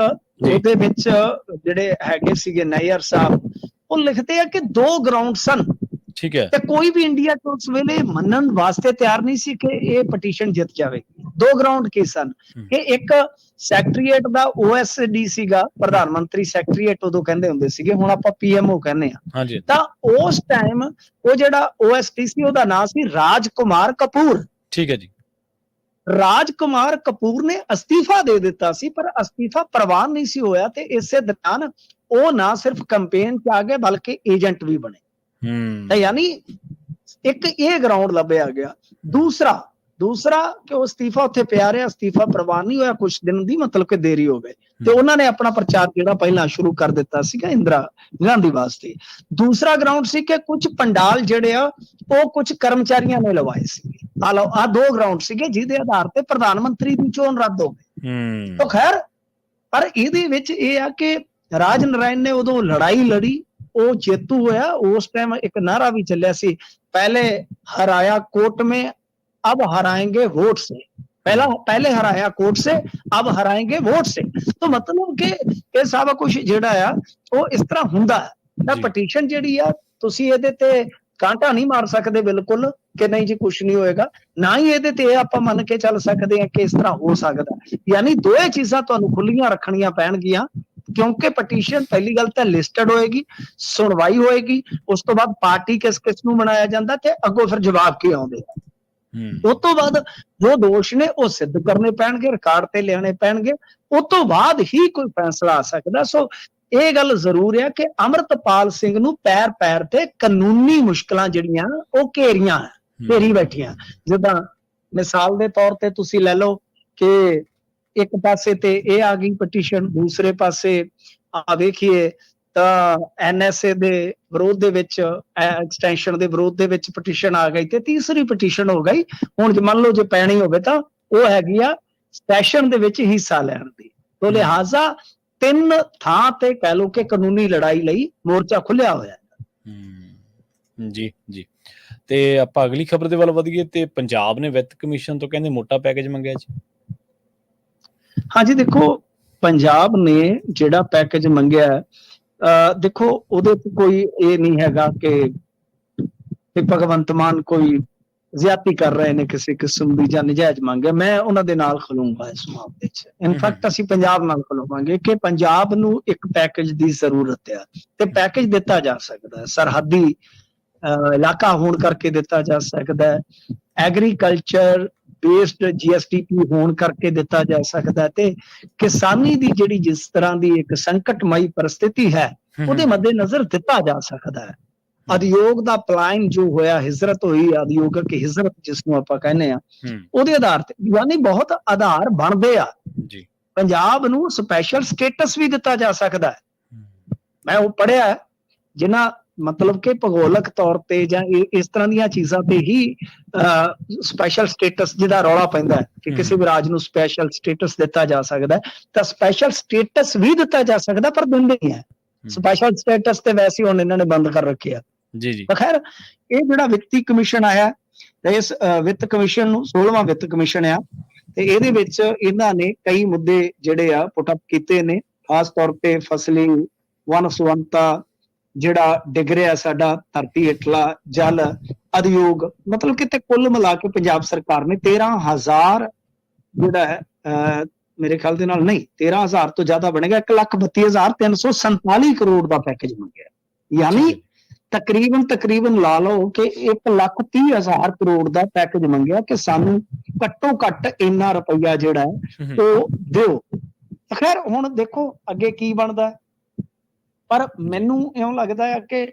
ਉਹਦੇ ਵਿੱਚ ਜਿਹੜੇ ਹੈਗੇ ਸੀਗੇ ਨੈਯਰ ਸਾਹਿਬ ਉਹ ਲਿਖਦੇ ਆ ਕਿ ਦੋ ਗਰਾਊਂਡ ਸਨ। ਠੀਕ ਹੈ। ਤੇ ਕੋਈ ਵੀ ਇੰਡੀਆ ਤੋਂ ਉਸ ਵੇਲੇ ਮੰਨਣ ਵਾਸਤੇ ਤਿਆਰ ਨਹੀਂ ਸੀ ਕਿ ਇਹ ਪਟੀਸ਼ਨ ਜਿੱਤ ਜਾਵੇਗੀ। ਦੋ ਗਰਾਊਂਡ ਕੀ ਸਨ। ਕਿ ਇੱਕ ਸੈਕਟਰੀਏਟ ਦਾ ਓਐਸਡੀ ਸੀਗਾ ਪ੍ਰਧਾਨ ਮੰਤਰੀ ਸੈਕਟਰੀਏਟ ਉਦੋਂ ਕਹਿੰਦੇ ਹੁੰਦੇ ਸੀਗੇ ਹੁਣ ਆਪਾਂ ਪੀਐਮਓ ਕਹਿੰਦੇ ਆ ਤਾਂ ਉਸ ਟਾਈਮ ਉਹ ਜਿਹੜਾ ਓਐਸਡੀ ਸੀ ਉਹਦਾ ਨਾਮ ਸੀ ਰਾਜ ਕੁਮਾਰ ਕਪੂਰ। ਠੀਕ ਹੈ ਜੀ। ਰਾਜ ਕੁਮਾਰ ਕਪੂਰ ਨੇ ਅਸਤੀਫਾ ਦੇ ਦਿੱਤਾ ਸੀ ਪਰ ਅਸਤੀਫਾ ਪ੍ਰਵਾਨ ਨਹੀਂ ਸੀ ਹੋਇਆ ਤੇ ਇਸੇ ਦੌਰਾਨ ਉਹ ਨਾ ਸਿਰਫ ਕੈਂਪੇਨ 'ਚ ਆ ਗਏ ਬਲਕਿ ਏਜੰਟ ਵੀ ਬਣੇ। ਹੂੰ। ਤਾਂ ਯਾਨੀ ਇੱਕ ਇਹ ਗਰਾਊਂਡ ਲੱਭਿਆ ਗਿਆ। ਦੂਸਰਾ ਦੂਸਰਾ ਕਿ ਉਹ ਅਸਤੀਫਾ ਉੱਥੇ ਪਿਆ ਰਿਹਾ ਅਸਤੀਫਾ ਪ੍ਰਵਾਨ ਨਹੀਂ ਹੋਇਆ ਕੁਝ ਦਿਨ ਦੀ ਮਤਲਬ ਕਿ ਦੇਰੀ ਹੋ ਗਈ। ਤੇ ਉਹਨਾਂ ਨੇ ਆਪਣਾ ਪ੍ਰਚਾਰ ਜਿਹੜਾ ਪਹਿਲਾਂ ਸ਼ੁਰੂ ਕਰ ਦਿੱਤਾ ਸੀਗਾ ਇੰਦਰਾ ਗਾਂਧੀ ਵਾਸਤੇ। ਦੂਸਰਾ ਗਰਾਊਂਡ ਸੀ ਕਿ ਕੁਝ ਪੰਡਾਲ ਜਿਹੜੇ ਆ ਉਹ ਕੁਝ ਕਰਮਚਾਰੀਆਂ ਨੇ ਲਵਾਏ ਸੀ ਆ ਲਓ ਆ ਦੋ ਗਰਾਊਂਡ ਸੀਗੇ ਜਿਹਦੇ ਆਧਾਰ ਤੇ ਪ੍ਰਧਾਨ ਮੰਤਰੀ ਦੀ ਚੋਣ ਰੱਦ ਹੋ ਗਈ। ਤਾਂ ਖੈਰ ਪਰ ਇਹਦੇ ਵਿੱਚ ਇਹ ਆ ਕਿ ਰਾਜ ਨਰਾਇਣ ਨੇ ਉਦੋਂ ਲੜਾਈ ਲੜੀ ਉਹ ਜੇਤੂ ਹੋਇਆ ਉਸ ਟਾਈਮ ਇੱਕ ਨਾਰਾ ਵੀ ਚੱਲਿਆ ਸੀ। ਪਹਿਲੇ ਹਰਾਇਆ ਕੋਟ ਮੇ अब हराएंगे वोट से पहला पहले हराया कोर्ट से अब हराएंगे वोट से तो मतलब ਕਿ ਇਹ ਸਭ ਕੁਝ ਜਿਹੜਾ ਆ ਉਹ ਇਸ ਤਰ੍ਹਾਂ ਹੁੰਦਾ ਹੈ ਤਾਂ ਜੀ। ਪਟੀਸ਼ਨ ਜਿਹੜੀ ਆ ਤੁਸੀਂ ਇਹਦੇ ਤੇ ਕਾਂਟਾ ਨਹੀਂ ਮਾਰ ਸਕਦੇ ਬਿਲਕੁਲ ਕਿ ਨਹੀਂ ਜੀ ਕੁਝ ਨਹੀਂ ਹੋਏਗਾ ਨਾ ਹੀ ਇਹਦੇ ਤੇ ਇਹ ਆਪਾਂ ਮੰਨ ਕੇ ਚੱਲ ਸਕਦੇ ਹਾਂ ਕਿ ਇਸ ਤਰ੍ਹਾਂ ਹੋ ਸਕਦਾ ਯਾਨੀ ਦੋਏ ਚੀਜ਼ਾਂ ਤੁਹਾਨੂੰ ਖੁੱਲੀਆਂ ਰੱਖਣੀਆਂ ਪੈਣਗੀਆਂ ਕਿਉਂਕਿ ਪਟੀਸ਼ਨ ਪਹਿਲੀ ਗੱਲ ਤਾਂ ਲਿਸਟਡ ਹੋਏਗੀ ਸੁਣਵਾਈ ਹੋਏਗੀ ਉਸ ਤੋਂ ਬਾਅਦ ਪਾਰਟੀ ਕਿਸ ਕਿਸ ਨੂੰ ਬਣਾਇਆ ਜਾਂਦਾ ਤੇ ਅੱਗੋਂ ਫਿਰ ਜਵਾਬ ਕੀ ਆਉਂਦੇ ਆ। ਉਸ ਤੋਂ ਬਾਅਦ ਜੋ ਦੋਸ਼ ਨੇ ਉਹ ਸਿੱਧ ਕਰਨੇ ਪੈਣਗੇ ਰਿਕਾਰਡ ਤੇ ਲਿਆਣੇ ਪੈਣਗੇ। ਉਸ ਤੋਂ ਬਾਅਦ ਹੀ ਕੋਈ ਫੈਸਲਾ ਆ ਸਕਦਾ। ਸੋ ਇਹ ਗੱਲ ਜ਼ਰੂਰ ਹੈ ਕਿ ਅਮਰਤਪਾਲ ਸਿੰਘ ਨੂੰ ਪੈਰ ਪੈਰ ਤੇ ਕਾਨੂੰਨੀ ਮੁਸ਼ਕਲਾਂ ਜਿਹੜੀਆਂ ਉਹ ਘੇਰੀਆਂ ਘੇਰੀ ਬੈਠੀਆਂ। ਜਿੱਦਾਂ ਮਿਸਾਲ ਦੇ ਤੌਰ ਤੇ ਤੁਸੀਂ ਲੈ ਲਓ ਕਿ ਇੱਕ ਪਾਸੇ ਤੇ ਇਹ ਆ ਗਈ ਪਟੀਸ਼ਨ ਦੂਸਰੇ ਪਾਸੇ ਆ ਵੇਖੀਏ ਐਨਐਸਏ ਦੇ ਵਿਰੋਧ ਦੇ ਵਿੱਚ ਐਕਸਟੈਂਸ਼ਨ ਦੇ ਵਿਰੋਧ ਦੇ ਵਿੱਚ ਪਟੀਸ਼ਨ ਆ ਗਈ ਤੇ ਤੀਸਰੀ ਪਟੀਸ਼ਨ ਹੋ ਗਈ। ਹੁਣ ਜੇ ਮੰਨ ਲਓ ਜੇ ਪੈਣੀ ਹੋਵੇ ਤਾਂ ਉਹ ਹੈਗੀ ਆ ਸੈਸ਼ਨ ਦੇ ਵਿੱਚ ਹਿੱਸਾ ਲੈਣ ਦੀ। ਤੋਂ ਲਿਹਾਜ਼ਾ ਤਿੰਨ ਥਾਂ ਤੇ ਕਹਿ ਲਓ ਕਿ ਕਾਨੂੰਨੀ ਲੜਾਈ ਲਈ ਮੋਰਚਾ ਖੁੱਲਿਆ ਹੋਇਆ ਹੈ। ਜੀ ਜੀ। ਤੇ ਆਪਾਂ ਅਗਲੀ ਖਬਰ ਦੇ ਵੱਲ ਵਧੀਏ ਤੇ ਪੰਜਾਬ ਨੇ ਵਿੱਤ ਕਮਿਸ਼ਨ ਤੋਂ ਕਹਿੰਦੇ ਮੋਟਾ ਪੈਕੇਜ ਮੰਗਿਆ ਜੀ। ਹਾਂਜੀ ਦੇਖੋ ਪੰਜਾਬ ਨੇ ਜਿਹੜਾ ਪੈਕੇਜ ਮੰਗਿਆ ਦੇਖੋ ਉਹਦੇ ਤੇ ਕੋਈ ਇਹ ਨਹੀਂ ਹੈਗਾ ਕਿ ਕਿ ਭਗਵੰਤ ਮਾਨ ਕੋਈ ਜ਼ਿਆਦਤੀ ਕਰ ਰਹੇ ਨੇ ਕਿਸੇ ਕਿਸਮ ਦੀ ਜਾਂ ਨਜਾਇਜ਼ ਮੰਗਿਆ ਮੈਂ ਉਹਨਾਂ ਦੇ ਨਾਲ ਖਲੂੰਗਾ ਇਸ ਮਾਮਲੇ 'ਚ। ਇਨਫੈਕਟ ਅਸੀਂ ਪੰਜਾਬ ਨਾਲ ਖਲੋਵਾਂਗੇ ਕਿ ਪੰਜਾਬ ਨੂੰ ਇੱਕ ਪੈਕੇਜ ਦੀ ਜ਼ਰੂਰਤ ਹੈ ਤੇ ਪੈਕੇਜ ਦਿੱਤਾ ਜਾ ਸਕਦਾ ਹੈ। ਸਰਹੱਦੀ ਇਲਾਕਾ ਹੋਣ ਕਰਕੇ ਦਿੱਤਾ ਜਾ ਸਕਦਾ ਹੈ। ਐਗਰੀਕਲਚਰ ਬੇਸਡ ਜੀਐਸਟੀਪੀ ਹੋਣ ਕਰਕੇ ਦਿੱਤਾ ਜਾ ਸਕਦਾ ਤੇ ਕਿਸਾਨੀ ਦੀ ਜਿਹੜੀ ਜਿਸ ਤਰ੍ਹਾਂ ਦੀ ਇੱਕ ਸੰਕਟਮਈ ਪਰਿਸਥਿਤੀ ਹੈ ਉਹਦੇ ਮੱਦੇਨਜ਼ਰ ਦਿੱਤਾ ਜਾ ਸਕਦਾ ਹੈ। ਅਧਿਯੋਗ ਦਾ ਪਲਾਨ ਜੋ ਹੋਇਆ ਹਿਜਰਤ ਹੋਈ ਅਧਿਯੋਗਕ ਹਿਜਰਤ ਜਿਸ ਨੂੰ ਆਪਾਂ ਕਹਿੰਦੇ ਆ ਉਹਦੇ ਆਧਾਰ ਤੇ ਯਾਨੀ ਬਹੁਤ ਆਧਾਰ ਬਣਦੇ ਆ। ਜੀ। ਪੰਜਾਬ ਨੂੰ ਸਪੈਸ਼ਲ ਸਟੇਟਸ ਵੀ ਦਿੱਤਾ ਜਾ ਸਕਦਾ ਹੂੰ, ਮੈਂ ਉਹ ਪੜਿਆ ਜਿਨ੍ਹਾਂ ਮਤਲਬ ਕਿ ਭੂਗੋਲਕ ਤੌਰ ਤੇ ਜਾਂ ਇਸ ਤਰ੍ਹਾਂ ਦੀਆਂ ਚੀਜ਼ਾਂ ਤੇ ਹੀ ਸਪੈਸ਼ਲ ਸਟੇਟਸ ਜਿਹਦਾ ਰੌਲਾ ਪੈਂਦਾ ਕਿ। ਕਿਸੇ ਵੀ ਰਾਜ ਨੂੰ ਸਪੈਸ਼ਲ ਸਟੇਟਸ ਦਿੱਤਾ ਜਾ ਸਕਦਾ ਤਾਂ ਸਪੈਸ਼ਲ ਸਟੇਟਸ ਵੀ ਦਿੱਤਾ ਜਾ ਸਕਦਾ ਪਰ ਦਿੰਦੇ ਨਹੀਂ ਹੈ। ਸਪੈਸ਼ਲ ਸਟੇਟਸ ਤੇ ਵੈਸੇ ਹੁਣ ਇਹਨਾਂ ਨੇ ਬੰਦ ਕਰ ਰੱਖਿਆ ਜੀ ਜੀ। ਖੈਰ ਇਹ ਜਿਹੜਾ ਵਿੱਤੀ ਕਮਿਸ਼ਨ ਆਇਆ ਤੇ ਇਸ ਵਿੱਤ ਕਮਿਸ਼ਨ ਨੂੰ 16ਵਾਂ ਵਿੱਤ ਕਮਿਸ਼ਨ ਆ ਤੇ ਇਹਦੇ ਵਿੱਚ ਇਹਨਾਂ ਨੇ ਕਈ ਮੁੱਦੇ ਜਿਹੜੇ ਆ ਪੁੱਟ ਅਪ ਕੀਤੇ ਨੇ। ਖਾਸ ਤੌਰ ਤੇ ਫਸਲੀ ਵਨਸਵੰਤਾ ਜਿਹੜਾ ਡਿੱਗ ਰਿਹਾ ਸਾਡਾ ਧਰਤੀ ਹੇਠਲਾ ਜਲ ਅਧਿਯੋਗ ਮਤਲਬ ਕਿ ਤੇ ਕੁੱਲ ਮਿਲਾ ਕੇ ਪੰਜਾਬ ਸਰਕਾਰ ਨੇ 13000 ਜਿਹੜਾ ਹੈ ਮੇਰੇ ਖਿਆਲ ਦੇ ਨਾਲ ਨਹੀਂ 13000 ਤੋਂ ਜ਼ਿਆਦਾ ਬਣੇਗਾ 132347 ਕਰੋੜ ਦਾ ਪੈਕੇਜ ਮੰਗਿਆ ਯਾਨੀ ਤਕਰੀਬਨ ਤਕਰੀਬਨ ਲਾ ਲਓ ਕਿ 1 ਲੱਖ 30 ਹਜ਼ਾਰ ਕਰੋੜ ਦਾ ਪੈਕੇਜ ਮੰਗਿਆ ਕਿ ਸਾਨੂੰ ਘੱਟੋ ਘੱਟ ਇੰਨਾ ਰੁਪਈਆ ਜਿਹੜਾ ਉਹ ਦਿਓ। ਖੈਰ ਹੁਣ ਦੇਖੋ ਅੱਗੇ ਕੀ ਬਣਦਾ ਹੈ। ਪਰ ਮੈਨੂੰ ਇਉਂ ਲੱਗਦਾ ਹੈ ਕਿ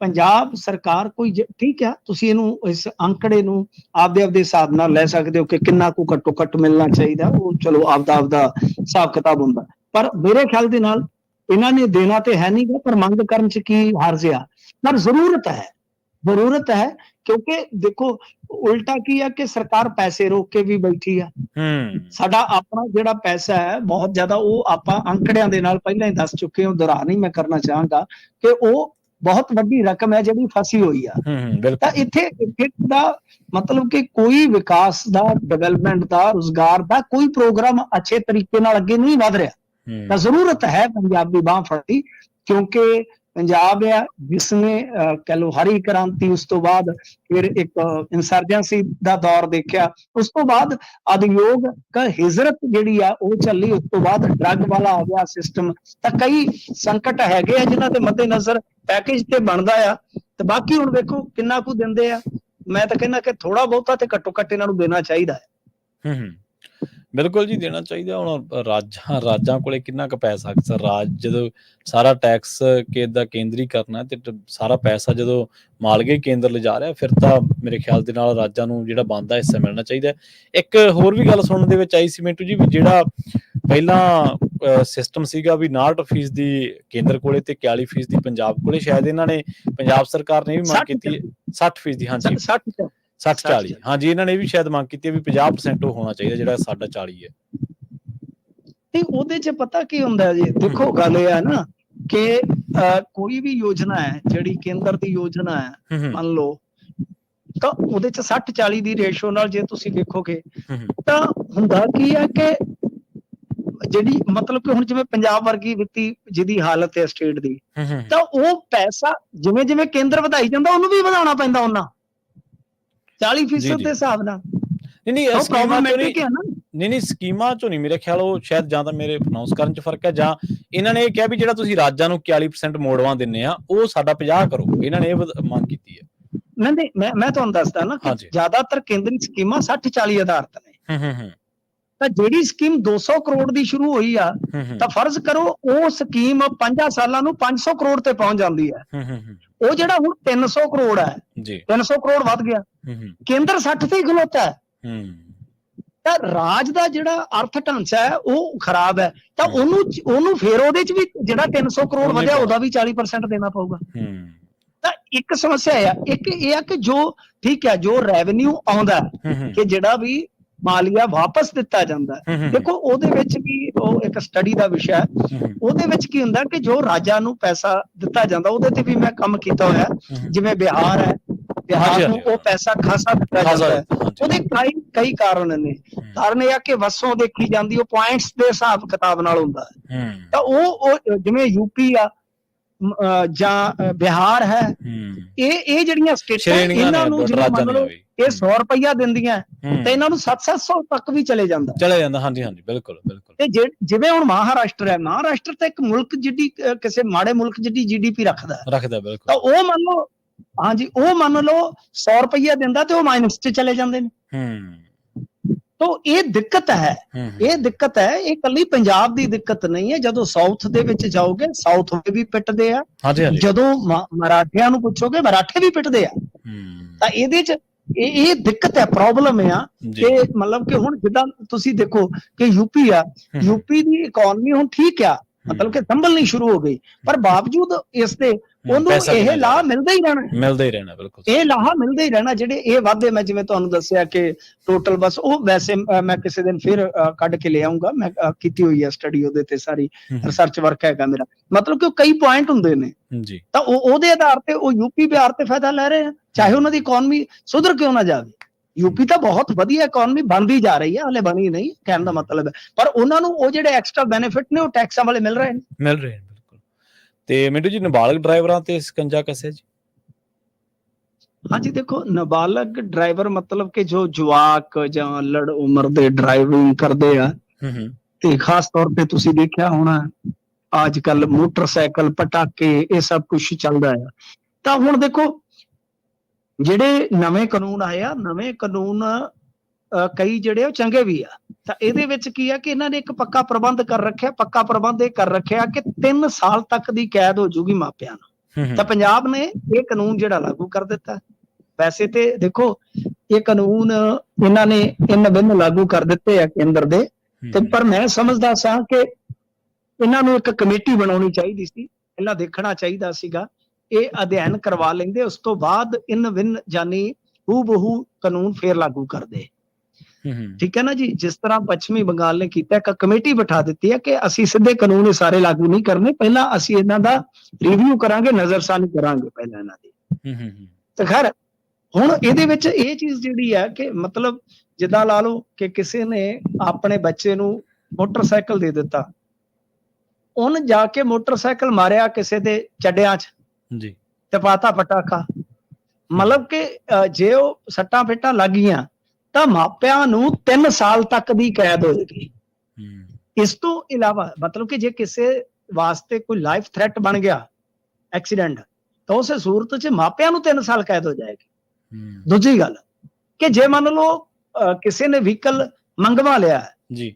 ਪੰਜਾਬ ਸਰਕਾਰ ਕੋਈ ਜ- ਠੀਕ ਆ ਤੁਸੀਂ ਇਹਨੂੰ ਇਸ ਅੰਕੜੇ ਨੂੰ ਆਪਦੇ ਆਪਦੇ ਹਿਸਾਬ ਨਾਲ ਲੈ ਸਕਦੇ ਹੋ ਕਿ ਕਿੰਨਾ ਕੁ ਘੱਟੋ ਘੱਟ ਮਿਲਣਾ ਚਾਹੀਦਾ ਉਹ ਚਲੋ ਆਪਦਾ ਆਪਦਾ ਹਿਸਾਬ ਕਿਤਾਬ ਹੁੰਦਾ। ਪਰ ਮੇਰੇ ਖਿਆਲ ਦੇ ਨਾਲ ਇਹਨਾਂ ਨੇ ਦੇਣਾ ਤੇ ਹੈ ਨਹੀਂ ਗਾ, ਪਰ ਮੰਗ ਕਰਨ ਚ ਕੀ ਹਰਜ ਆ ਪਰ ਜ਼ਰੂਰਤ ਹੈ ਜ਼ਰੂਰਤ ਹੈ ਕਿਉਂਕਿ ਦੇਖੋ ਉਲਟਾ ਕੀ ਆ ਕਿ ਸਰਕਾਰ ਪੈਸੇ ਰੋਕ ਕੇ ਵੀ ਬੈਠੀ ਆ ਹੂੰ ਸਾਡਾ ਆਪਣਾ ਜਿਹੜਾ ਪੈਸਾ ਹੈ ਬਹੁਤ ਜ਼ਿਆਦਾ ਉਹ ਆਪਾਂ ਅੰਕੜਿਆਂ ਦੇ ਨਾਲ ਪਹਿਲਾਂ ਹੀ ਦੱਸ ਚੁੱਕੇ ਹਾਂ ਦੁਹਰਾ ਨਹੀਂ ਮੈਂ ਕਰਨਾ ਚਾਹਾਂਗਾ ਕਿ ਉਹ ਬਹੁਤ ਵੱਡੀ ਰਕਮ ਹੈ ਜਿਹੜੀ ਫਸੀ ਹੋਈ ਆ ਤਾਂ ਇੱਥੇ ਇੱਥੇ ਦਾ ਮਤਲਬ ਕਿ ਕੋਈ ਵਿਕਾਸ ਦਾ ਡਿਵੈਲਪਮੈਂਟ ਦਾ ਰੋਜ਼ਗਾਰ ਦਾ ਕੋਈ ਪ੍ਰੋਗਰਾਮ ਅੱਛੇ ਤਰੀਕੇ ਨਾਲ ਅੱਗੇ ਨਹੀਂ ਵਧ ਰਿਹਾ ਤਾਂ ਜ਼ਰੂਰਤ ਹੈ ਪੰਜਾਬ ਦੀ ਬਾਹ ਫੜਦੀ ਕਿਉਂਕਿ ਪੰਜਾਬ ਆ ਜਿਸ ਨੇ ਅਹ, ਕਹਿ ਹਰੀ ਕ੍ਰਾਂਤੀ ਉਸ ਤੋਂ ਬਾਅਦ ਫਿਰ ਇੱਕ ਇਨਸਰਜੈਂਸੀ ਦਾ ਦੌਰ ਦੇਖਿਆ ਉਸ ਤੋਂ ਬਾਅਦ ਅਧਿਯੋਗ ਕ ਹਿਜਰਤ ਜਿਹੜੀ ਆ ਉਹ ਚੱਲੀ ਉਸ ਤੋਂ ਬਾਅਦ ਡਰੱਗ ਵਾਲਾ ਆ ਗਿਆ ਸਿਸਟਮ ਤਾਂ ਕਈ ਸੰਕਟ ਹੈਗੇ ਆ ਜਿਨ੍ਹਾਂ ਦੇ ਮੱਦੇਨਜ਼ਰ ਪੈਕੇਜ ਤੇ ਬਣਦਾ ਆ। ਤੇ ਬਾਕੀ ਹੁਣ ਵੇਖੋ ਕਿੰਨਾ ਕੁ ਦਿੰਦੇ ਆ। ਮੈਂ ਤਾਂ ਕਹਿੰਦਾ ਕਿ ਥੋੜਾ ਬਹੁਤਾ ਤੇ ਘੱਟੋ ਘੱਟ ਇਹਨਾਂ ਨੂੰ ਦੇਣਾ ਚਾਹੀਦਾ ਹੈ। ਹੂੰ ਹੂੰ। ਬਿਲਕੁਲ ਜੀ ਦੇਣਾ ਚਾਹੀਦਾ। ਹੁਣ ਰਾਜਾਂ ਰਾਜਾਂ ਕੋਲੇ ਕਿੰਨਾ ਕੁ ਪੈਸਾ? ਅਕਸਰ ਰਾਜ ਜਦੋਂ ਸਾਰਾ ਟੈਕਸ ਕੇ ਦਾ ਕੇਂਦਰੀ ਕਰਨਾ ਤੇ ਸਾਰਾ ਪੈਸਾ ਜਦੋਂ ਮਾਲਗੇ ਕੇਂਦਰ ਲਿਜਾ ਰਿਹਾ ਫਿਰ ਤਾਂ ਮੇਰੇ ਖਿਆਲ ਦੇ ਨਾਲ ਰਾਜਾਂ ਨੂੰ ਜਿਹੜਾ ਬਣਦਾ ਹਿੱਸਾ ਮਿਲਣਾ ਚਾਹੀਦਾ। ਇੱਕ ਹੋਰ ਵੀ ਗੱਲ ਸੁਣਨ ਦੇ ਵਿੱਚ ਆਈ ਸੀ ਮਿੰਟੂ ਜੀ ਵੀ ਜਿਹੜਾ ਪਹਿਲਾਂ ਸਿਸਟਮ ਸੀਗਾ ਵੀ 59% ਦੀ ਕੇਂਦਰ ਕੋਲੇ ਤੇ 41% ਦੀ ਪੰਜਾਬ ਕੋਲੇ ਸ਼ਾਇਦ ਇਹਨਾਂ ਨੇ ਪੰਜਾਬ ਸਰਕਾਰ ਨੇ ਵੀ ਮੰਗ 60 ਕੀਤੀ 60% ਦੀ ਹਾਂਜੀ। 60 ਚ 60 40 ਹਾਂਜੀ ਇਹਨਾਂ ਨੇ ਵੀ ਸ਼ਾਇਦ ਮੰਗ ਕੀਤੀ ਵੀ 50% ਉਹ ਹੋਣਾ ਚਾਹੀਦਾ ਜਿਹੜਾ ਸਾਡਾ 40 ਹੈ। ਤੇ ਉਹਦੇ 'ਚ ਪਤਾ ਕੀ ਹੁੰਦਾ ਜੀ? ਦੇਖੋ ਗੱਲ ਇਹ ਹੈ ਨਾ ਕਿ ਕੋਈ ਵੀ ਯੋਜਨਾ ਹੈ ਜਿਹੜੀ ਕੇਂਦਰ ਦੀ ਯੋਜਨਾ ਹੈ ਮੰਨ ਲਓ ਤਾਂ ਉਹਦੇ 'ਚ 60 40 ਦੀ ਰੇਸ਼ੋ ਨਾਲ ਜੇ ਤੁਸੀਂ ਦੇਖੋਗੇ ਤਾਂ ਹੁੰਦਾ ਕੀ ਹੈ ਕਿ ਜਿਹੜੀ ਮਤਲਬ ਕਿ ਹੁਣ ਜਿਵੇਂ ਪੰਜਾਬ ਵਰਗੀ ਵਿੱਤੀ ਜਿਹਦੀ ਹਾਲਤ ਹੈ ਸਟੇਟ ਦੀ ਤਾਂ ਉਹ ਪੈਸਾ ਜਿਵੇਂ ਜਿਵੇਂ ਕੇਂਦਰ ਵਧਾਈ ਜਾਂਦਾ ਉਹਨੂੰ ਵੀ ਵਧਾਉਣਾ ਪੈਂਦਾ ਉਹਨਾਂ। 40% ਜੀ, ਜੀ। ਦੇ ਹਿਸਾਬ ਨਾਲ। ਨਹੀਂ ਨਹੀਂ ਸਕੀਮਾਂ ਚੋਂ ਨਹੀਂ ਨਹੀਂ ਨਹੀਂ ਸਕੀਮਾਂ ਚੋਂ ਨਹੀਂ। ਮੇਰੇ ਖਿਆਲ ਉਹ ਸ਼ਾਇਦ ਜਾਂ ਤਾਂ ਮੇਰੇ ਪ੍ਰੋਨਾਂਸ ਕਰਨ ਚ ਫ਼ਰਕ ਹੈ ਜਾਂ ਇਹਨਾਂ ਨੇ ਇਹ ਕਿਹਾ ਵੀ ਜਿਹੜਾ ਤੁਸੀਂ ਰਾਜਾਂ ਨੂੰ 40% ਮੋੜਵਾਂ ਦਿੰਨੇ ਆ ਉਹ ਸਾਡਾ 50 ਕਰੋ। ਇਹਨਾਂ ਨੇ ਇਹ ਮੰਗ ਕੀਤੀ ਹੈ। ਨਹੀਂ ਨਹੀਂ ਮੈਂ ਮੈਂ ਤੁਹਾਨੂੰ ਦੱਸਦਾ ਨਾ। ਜ਼ਿਆਦਾਤਰ ਕੇਂਦਰੀ ਸਕੀਮਾਂ 60 40 ਆਧਾਰਿਤ ਨੇ। ਹੂੰ ਹੂੰ ਹੂੰ। ਤਾਂ ਜਿਹੜੀ ਸਕੀਮ 200 ਕਰੋੜ ਦੀ ਸ਼ੁਰੂ ਹੋਈ ਆ ਤਾਂ ਫਰਜ਼ ਕਰੋ ਉਹ ਸਕੀਮ 5 ਸਾਲਾਂ ਨੂੰ 500 ਕਰੋੜ ਤੇ ਪਹੁੰਚ ਜਾਂਦੀ ਹੈ। ਉਹ ਜਿਹੜਾ ਹੁਣ 300 ਕਰੋੜ ਹੈ ਜੀ। 300 ਕਰੋੜ ਵੱਧ ਗਿਆ। ਕੇਂਦਰ 60 ਤੇ ਹੀ ਖਲੋਤਾ ਹੈ। ਤਾਂ ਰਾਜ ਦਾ ਜਿਹੜਾ ਅਰਥ ਢਾਂਚਾ ਹੈ ਉਹ ਖਰਾਬ ਹੈ। ਤਾਂ। ਉਹਨੂੰ ਉਹਨੂੰ ਫੇਰ ਉਹਦੇ ਚ ਵੀ ਜਿਹੜਾ 300 ਕਰੋੜ ਵਧਿਆ। ਉਹਦਾ ਵੀ 40% ਦੇਣਾ ਪਊਗਾ। ਤਾਂ ਇੱਕ ਸਮੱਸਿਆ ਹੈ ਇੱਕ ਇਹ ਆ ਕਿ ਜੋ ਠੀਕ ਹੈ ਜੋ ਰੈਵਨਿਊ ਆਉਂਦਾ ਕਿ ਜਿਹੜਾ ਵੀ ਮਾਲੀਆ ਵਾਪਸ ਦਿੱਤਾ ਜਾਂਦਾ ਦੇਖੋ ਉਹਦੇ ਵਿੱਚ ਵੀ ਉਹ ਇੱਕ ਸਟੱਡੀ ਦਾ ਵਿਸ਼ਾ ਹੈ। ਉਹਦੇ ਵਿੱਚ ਕੀ ਹੁੰਦਾ ਕਿ ਜੋ ਰਾਜਾਂ ਨੂੰ ਪੈਸਾ ਦਿੱਤਾ ਜਾਂਦਾ ਉਹਦੇ ਤੇ ਵੀ ਮੈਂ ਕੰਮ ਕੀਤਾ ਹੋਇਆ ਜਿਵੇਂ ਬਿਹਾਰ ਹੈ ਬਿਹਾਰ ਨੂੰ। ਉਹ ਪੈਸਾ ਖਾਸਾ ਦਿੱਤਾ ਜਾਂਦਾ ਹੈ। ਉਹਦੇ ਕਈ ਕਈ ਕਾਰਨ ਨੇ। ਕਾਰਨ ਇਹ ਆ ਕਿ ਵਸੋਂ ਦੇਖੀ ਜਾਂਦੀ ਉਹ ਪੁਆਇੰਟਸ ਦੇ ਹਿਸਾਬ ਕਿਤਾਬ ਨਾਲ ਹੁੰਦਾ ਹੈ। ਤਾਂ ਉਹ ਜਿਵੇਂ ਯੂਪੀ ਆ ਜਾਂ ਬਿਹਾਰ ਹੈ। ਇਹ ਇਹ ਜਿਹੜੀਆਂ ਸਟੇਟਾਂ ਇਹਨਾਂ ਨੇ ਰਾਜਾਂ ਮੰਨ ਲਓ ਇਹ 100 ਰੁਪਇਆ ਦਿੰਦੀਆਂ ਤੇ ਇਹਨਾਂ ਨੂੰ 700 ਤੱਕ ਵੀ ਚਲੇ ਜਾਂਦਾ। ਚਲੇ ਜਾਂਦਾ ਹਾਂਜੀ ਹਾਂਜੀ ਬਿਲਕੁਲ ਬਿਲਕੁਲ। ਤੇ ਜਿਵੇਂ ਹੁਣ ਮਹਾਰਾਸ਼ਟਰ ਹੈ ਮਹਾਰਾਸ਼ਟਰ ਤਾਂ ਇੱਕ ਮੁਲਕ ਜਿੱਡੀ ਕਿਸੇ ਮਾੜੇ ਮੁਲਕ ਜਿੱਡੀ ਜੀਡੀਪੀ ਰੱਖਦਾ ਰੱਖਦਾ ਤਾਂ ਬਿਲਕੁਲ ਉਹ ਮੰਨ ਲਓ ਹਾਂਜੀ ਉਹ ਮੰਨ ਲਓ 100 ਰੁਪਇਆ ਦਿੰਦਾ ਤੇ ਉਹ ਮਾਈਨਸ 'ਚ ਚਲੇ ਜਾਂਦੇ ਨੇ। ਹੂੰ। ਤਾਂ ਇਹ ਦਿੱਕਤ ਹੈ। ਹੂੰ ਇਹ ਦਿੱਕਤ ਹੈ ਇਹ ਕੱਲੀ ਪੰਜਾਬ ਦੀ ਦਿੱਕਤ ਨਹੀਂ ਹੈ। ਜਦੋਂ ਸਾਊਥ ਦੇ ਵਿੱਚ ਜਾਓਗੇ ਸਾਊਥ ਵਾਲੇ ਵੀ ਪਿੱਟਦੇ ਆ। ਜਦੋਂ ਮਰਾਠਿਆਂ ਨੂੰ ਪੁੱਛੋਗੇ ਮਰਾਠੇ ਵੀ ਪਿੱਟਦੇ ਆ। ਹੂੰ। ਤਾਂ ਇਹਦੇ ਚ ਇਹ ਇਹ ਦਿੱਕਤ ਹੈ ਪ੍ਰੋਬਲਮ ਆ। ਜੀ। ਕਿ ਮਤਲਬ ਕਿ ਹੁਣ ਜਿੱਦਾਂ ਤੁਸੀਂ ਦੇਖੋ ਕਿ ਯੂਪੀ ਆ ਹੂੰ। ਯੂਪੀ ਦੀ ਇਕਨੋਮੀ ਹੁਣ ਠੀਕ ਆ। ਮਤਲਬ ਕਿ ਸੰਭਲਣੀ ਸ਼ੁਰੂ ਹੋ ਗਈ। ਪਰ ਬਾਵਜੂਦ ਇਸ ਦੇ ਉਹਨੂੰ ਇਹ ਲਾਭ ਮਿਲਦਾ ਹੀ ਰਹਿਣਾ। ਮਿਲਦਾ ਹੀ ਰਹਿਣਾ ਬਿਲਕੁਲ ਇਹ ਲਾਹਾ ਮਿਲਦਾ ਹੀ ਰਹਿਣਾ ਜਿਹੜੇ ਇਹ ਵਾਅਦੇ ਮੈਂ ਜਿਵੇਂ ਤੁਹਾਨੂੰ ਦੱਸਿਆ ਕਿ ਟੋਟਲ ਬਸ ਉਹ ਵੈਸੇ ਮੈਂ ਕਿਸੇ ਦਿਨ ਫਿਰ ਕੱਢ ਕੇ ਲੈ ਆਉਂਗਾ ਮੈਂ ਕੀਤੀ ਹੋਈ ਹੈ ਸਟੱਡੀ ਉਹਦੇ ਤੇ ਸਾਰੀ ਰਿਸਰਚ ਵਰਕ ਹੈਗਾ ਮੇਰਾ। ਮਤਲਬ ਕਿ ਉਹ ਕਈ ਪੁਆਇੰਟ ਹੁੰਦੇ ਨੇ। ਜੀ। ਤਾਂ ਉਹ ਉਹਦੇ ਆਧਾਰ ਤੇ ਉਹ ਯੂਪੀ ਬਿਹਾਰ ਤੇ ਫਾਇਦਾ ਲੈ ਰਹੇ ਆ। ਚਾਹੇ ਉਹਨਾਂ ਦੀ ਇਕਨੋਮੀ ਸੁਧਰ ਕਿਉਂ ਨਾ ਜਾਵੇ। ਯੂਪੀ ਤਾਂ ਬਹੁਤ ਵਧੀਆ ਇਕਨੋਮੀ ਬਣਦੀ ਜਾ ਰਹੀ ਹੈ ਹਲੇ ਬਣੀ ਨਹੀਂ ਕਹਿਣ ਦਾ ਮਤਲਬ ਹੈ। ਪਰ ਉਹਨਾਂ ਨੂੰ ਉਹ ਜਿਹੜੇ ਐਕਸਟਰਾ ਬੈਨੀਫਿਟ ਨੇ ਉਹ ਟੈਕਸਾਂ ਵਾਲੇ ਮਿਲ ਰਹੇ ਨੇ। ਮਿਲ ਰਹੇ ਨੇ। ਤੇ ਮਿੰਟੂ ਜੀ ਨਾਬਾਲਗ ਡਰਾਈਵਰਾਂ ਤੇ ਸਕੰਜਾ ਕੱਸਿਆ ਜੀ? ਹਾਂਜੀ ਦੇਖੋ ਨਾਬਾਲਗ ਡਰਾਈਵਰ ਮਤਲਬ ਕਿ ਜੋ ਜਵਾਕ ਜਾਂ ਲੜ ਉਮਰ ਦੇ ਡਰਾਈਵਿੰਗ ਕਰਦੇ ਆ ਤੇ ਖਾਸ ਤੌਰ ਤੇ ਤੁਸੀਂ ਦੇਖਿਆ ਹੋਣਾ ਅੱਜ ਕੱਲ ਮੋਟਰਸਾਈਕਲ ਪਟਾਕੇ ਇਹ ਸਭ ਕੁਝ ਚੱਲਦਾ ਹੈ ਤਾਂ ਹੁਣ ਦੇਖੋ ਜਿਹੜੇ ਨਵੇਂ ਕਾਨੂੰਨ ਆਏ ਆ ਨਵੇਂ ਕਾਨੂੰਨ ਕਈ ਜਿਹੜੇ ਉਹ ਚੰਗੇ ਵੀ ਆ। ਤਾਂ ਇਹਦੇ ਵਿੱਚ ਕੀ ਆ ਕਿ ਇਹਨਾਂ ਨੇ ਇੱਕ ਪੱਕਾ ਪ੍ਰਬੰਧ ਕਰ ਰੱਖਿਆ ਪੱਕਾ ਪ੍ਰਬੰਧ ਇਹ ਕਰ ਰੱਖਿਆ ਕਿ 3 ਸਾਲ ਤੱਕ ਦੀ ਕੈਦ ਹੋ ਜੂਗੀ ਮਾਪਿਆਂ ਨੂੰ। ਤਾਂ ਪੰਜਾਬ ਨੇ ਇਹ ਕਾਨੂੰਨ ਜਿਹੜਾ ਲਾਗੂ ਕਰ ਦਿੱਤਾ। ਵੈਸੇ ਤੇ ਦੇਖੋ ਇਹ ਕਾਨੂੰਨ ਇਹਨਾਂ ਨੇ ਇਨ ਬਿਨ ਲਾਗੂ ਕਰ ਦਿੱਤੇ ਆ ਕੇਂਦਰ ਦੇ। ਤੇ ਪਰ ਮੈਂ ਸਮਝਦਾ ਸਾਂ ਕਿ ਇਹਨਾਂ ਨੂੰ ਇੱਕ ਕਮੇਟੀ ਬਣਾਉਣੀ ਚਾਹੀਦੀ ਸੀ। ਪਹਿਲਾਂ ਦੇਖਣਾ ਚਾਹੀਦਾ ਸੀਗਾ। ਇਹ ਅਧਿਐਨ ਕਰਵਾ ਲੈਂਦੇ ਉਸ ਤੋਂ ਬਾਅਦ ਇਨ ਵਿਨ ਜਾਨੀ ਹੂ ਬਹੂ ਕਾਨੂੰਨ ਫੇਰ ਲਾਗੂ ਕਰਦੇ। ਠੀਕ ਹੈ ਨਾ ਜੀ? ਜਿਸ ਤਰ੍ਹਾਂ ਪੱਛਮੀ ਬੰਗਾਲ ਨੇ ਕੀਤਾ ਇੱਕ ਕਮੇਟੀ ਬਿਠਾ ਦਿੱਤੀ ਹੈ ਕਿ ਅਸੀਂ ਸਿੱਧੇ ਕਾਨੂੰਨ ਇਹ ਸਾਰੇ ਲਾਗੂ ਨਹੀਂ ਕਰਨੇ। ਪਹਿਲਾਂ ਅਸੀਂ ਇਹਨਾਂ ਦਾ ਰਿਵਿਊ ਕਰਾਂਗੇ ਨਜ਼ਰਸਾਨੀ ਕਰਾਂਗੇ ਪਹਿਲਾਂ ਇਹਨਾਂ ਦੀ। ਹੂੰ ਹੂੰ, ਹੂੰ, ਤੇ ਖੈਰ ਹੁਣ ਇਹਦੇ ਵਿੱਚ ਇਹ ਚੀਜ਼ ਜਿਹੜੀ ਹੈ ਕਿ ਮਤਲਬ ਜਿੱਦਾਂ ਲਾ ਲਓ ਕਿ ਕਿਸੇ ਨੇ ਆਪਣੇ ਬੱਚੇ ਨੂੰ ਮੋਟਰਸਾਈਕਲ ਦੇ ਦਿੱਤਾ। ਉਹਨ ਜਾ ਕੇ ਮੋਟਰਸਾਈਕਲ ਮਾਰਿਆ ਕਿਸੇ ਦੇ ਚੱਡਿਆਂ 'ਚ। ਜੀ। ਤੇ ਪਾਤਾ ਪਟਾਕਾ ਮਤਲਬ ਕਿ ਜੇ ਉਹ ਸੱਟਾਂ ਫੇਟਾਂ ਲੱਗ ਗਈਆਂ ਤਾਂ ਮਾਪਿਆਂ ਨੂੰ 3 ਸਾਲ ਤੱਕ ਦੀ ਕੈਦ ਹੋਏਗੀ। ਇਸ ਤੋਂ ਇਲਾਵਾ ਮਤਲਬ ਕਿ ਜੇ ਕਿਸੇ ਵਾਸਤੇ ਕੋਈ ਲਾਈਫ ਥ੍ਰੈਟ ਬਣ ਗਿਆ ਐਕਸੀਡੈਂਟ ਤਾਂ ਉਸੇ ਸੂਰਤ 'ਚ ਮਾਪਿਆਂ ਨੂੰ 3 ਸਾਲ ਕੈਦ ਹੋ ਜਾਏਗੀ। ਦੂਜੀ ਗੱਲ ਕਿ ਜੇ ਮੰਨ ਲਓ ਕਿਸੇ ਨੇ ਵਹੀਕਲ ਮੰਗਵਾ ਲਿਆ ਜੀ।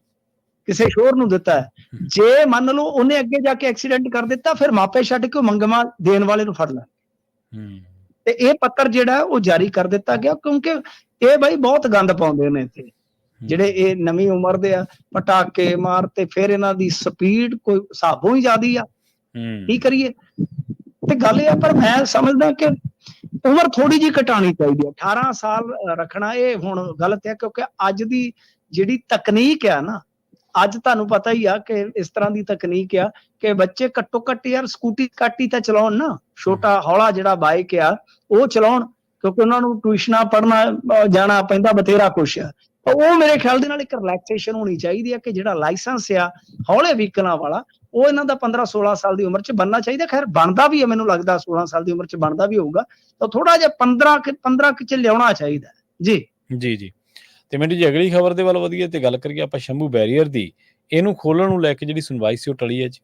ਕਿਸੇ ਸ਼ੋਰ ਨੂੰ ਦਿੱਤਾ ਜੇ ਮੰਨ ਲਓ ਉਹਨੇ ਅੱਗੇ ਜਾ ਕੇ ਐਕਸੀਡੈਂਟ ਕਰ ਦਿੱਤਾ ਫਿਰ ਮਾਪੇ ਛੱਡ ਕੇ ਮੰਗਵਾ ਦੇਣ ਵਾਲੇ ਨੂੰ ਫੜ ਲੈ ਹੂੰ। ਤੇ ਇਹ ਪੱਤਰ ਜਿਹੜਾ ਉਹ ਜਾਰੀ ਕਰ ਦਿੱਤਾ ਗਿਆ ਕਿਉਂਕਿ ਇਹ ਬਾਈ ਬਹੁਤ ਗੰਦ ਪਾਉਂਦੇ ਨੇ ਇੱਥੇ। ਜਿਹੜੇ ਇਹ ਨਵੀਂ ਉਮਰ ਦੇ ਆ ਪਟਾਕੇ ਮਾਰ ਤੇ ਫਿਰ ਇਹਨਾਂ ਦੀ ਸਪੀਡ ਕੋਈ ਹਿਸਾਬੋਂ ਹੀ ਜ਼ਿਆਦੀ ਆ। ਕੀ ਕਰੀਏ? ਤੇ ਗੱਲ ਇਹ ਆ ਪਰ ਮੈਂ ਸਮਝਦਾ ਕਿ ਉਮਰ ਥੋੜੀ ਜੀ ਘਟਾਣੀ ਚਾਹੀਦੀ ਹੈ 18 ਸਾਲ ਰੱਖਣਾ ਇਹ ਹੁਣ ਗਲਤ ਹੈ ਕਿਉਂਕਿ ਅੱਜ ਦੀ ਜਿਹੜੀ ਤਕਨੀਕ ਆ ਨਾ ਅੱਜ ਤੁਹਾਨੂੰ ਪਤਾ ਹੀ ਆ ਕਿ ਇਸ ਤਰ੍ਹਾਂ ਦੀ ਤਕਨੀਕ ਆ ਕਿ ਬੱਚੇ ਘੱਟੋ ਘੱਟ ਯਾਰ ਸਕੂਟੀ ਕੱਟ ਤਾਂ ਚਲਾਉਣ ਨਾ। ਛੋਟਾ ਹੌਲਾ ਜਿਹੜਾ ਬਾਈਕ ਆ ਉਹ ਚਲਾਉਣ। ਕਿਉਂਕਿ ਉਹਨਾਂ ਨੂੰ ਟਿਊਸ਼ਨਾਂ ਪੜਨਾ ਜਾਣਾ ਪੈਂਦਾ ਬਥੇਰਾ ਕੁਛ। ਆ ਉਹ ਮੇਰੇ ਖਿਆਲ ਦੇ ਨਾਲ ਇੱਕ ਰਿਲੈਕਸੇਸ਼ਨ ਹੋਣੀ ਚਾਹੀਦੀ ਹੈ ਕਿ ਜਿਹੜਾ ਲਾਇਸੈਂਸ ਆ ਹੌਲੇ ਵਹੀਕਲਾਂ ਵਾਲਾ ਉਹ ਇਹਨਾਂ ਦਾ 15 16 ਸਾਲ ਦੀ ਉਮਰ 'ਚ ਬਣਨਾ ਚਾਹੀਦਾ। ਖੈਰ ਬਣਦਾ ਵੀ ਹੈ ਮੈਨੂੰ ਲੱਗਦਾ 16 ਸਾਲ ਦੀ ਉਮਰ 'ਚ ਬਣਦਾ ਵੀ ਹੋਊਗਾ। ਤਾਂ ਥੋੜਾ ਜਿਹਾ 15 ਕਿ 15 ਕਿ 'ਚ ਲਿਆਉਣਾ ਚਾਹੀਦਾ। ਜੀ। ਜੀ ਜੀ। ਤੇ ਮੈਨੂੰ ਜੀ ਅਗਲੀ ਖਬਰ ਦੇ ਵੱਲ ਵਧੀਏ ਤੇ ਗੱਲ ਕਰੀਏ ਆਪਾਂ ਸ਼ੰਭੂ ਬੈਰੀਅਰ ਦੀ। ਇਹਨੂੰ ਖੋਲਣ ਨੂੰ ਲੈ ਕੇ ਜਿਹੜੀ ਸੁਣਵਾਈ ਸੀ ਉਹ ਟਲੀ ਹੈ ਜੀ।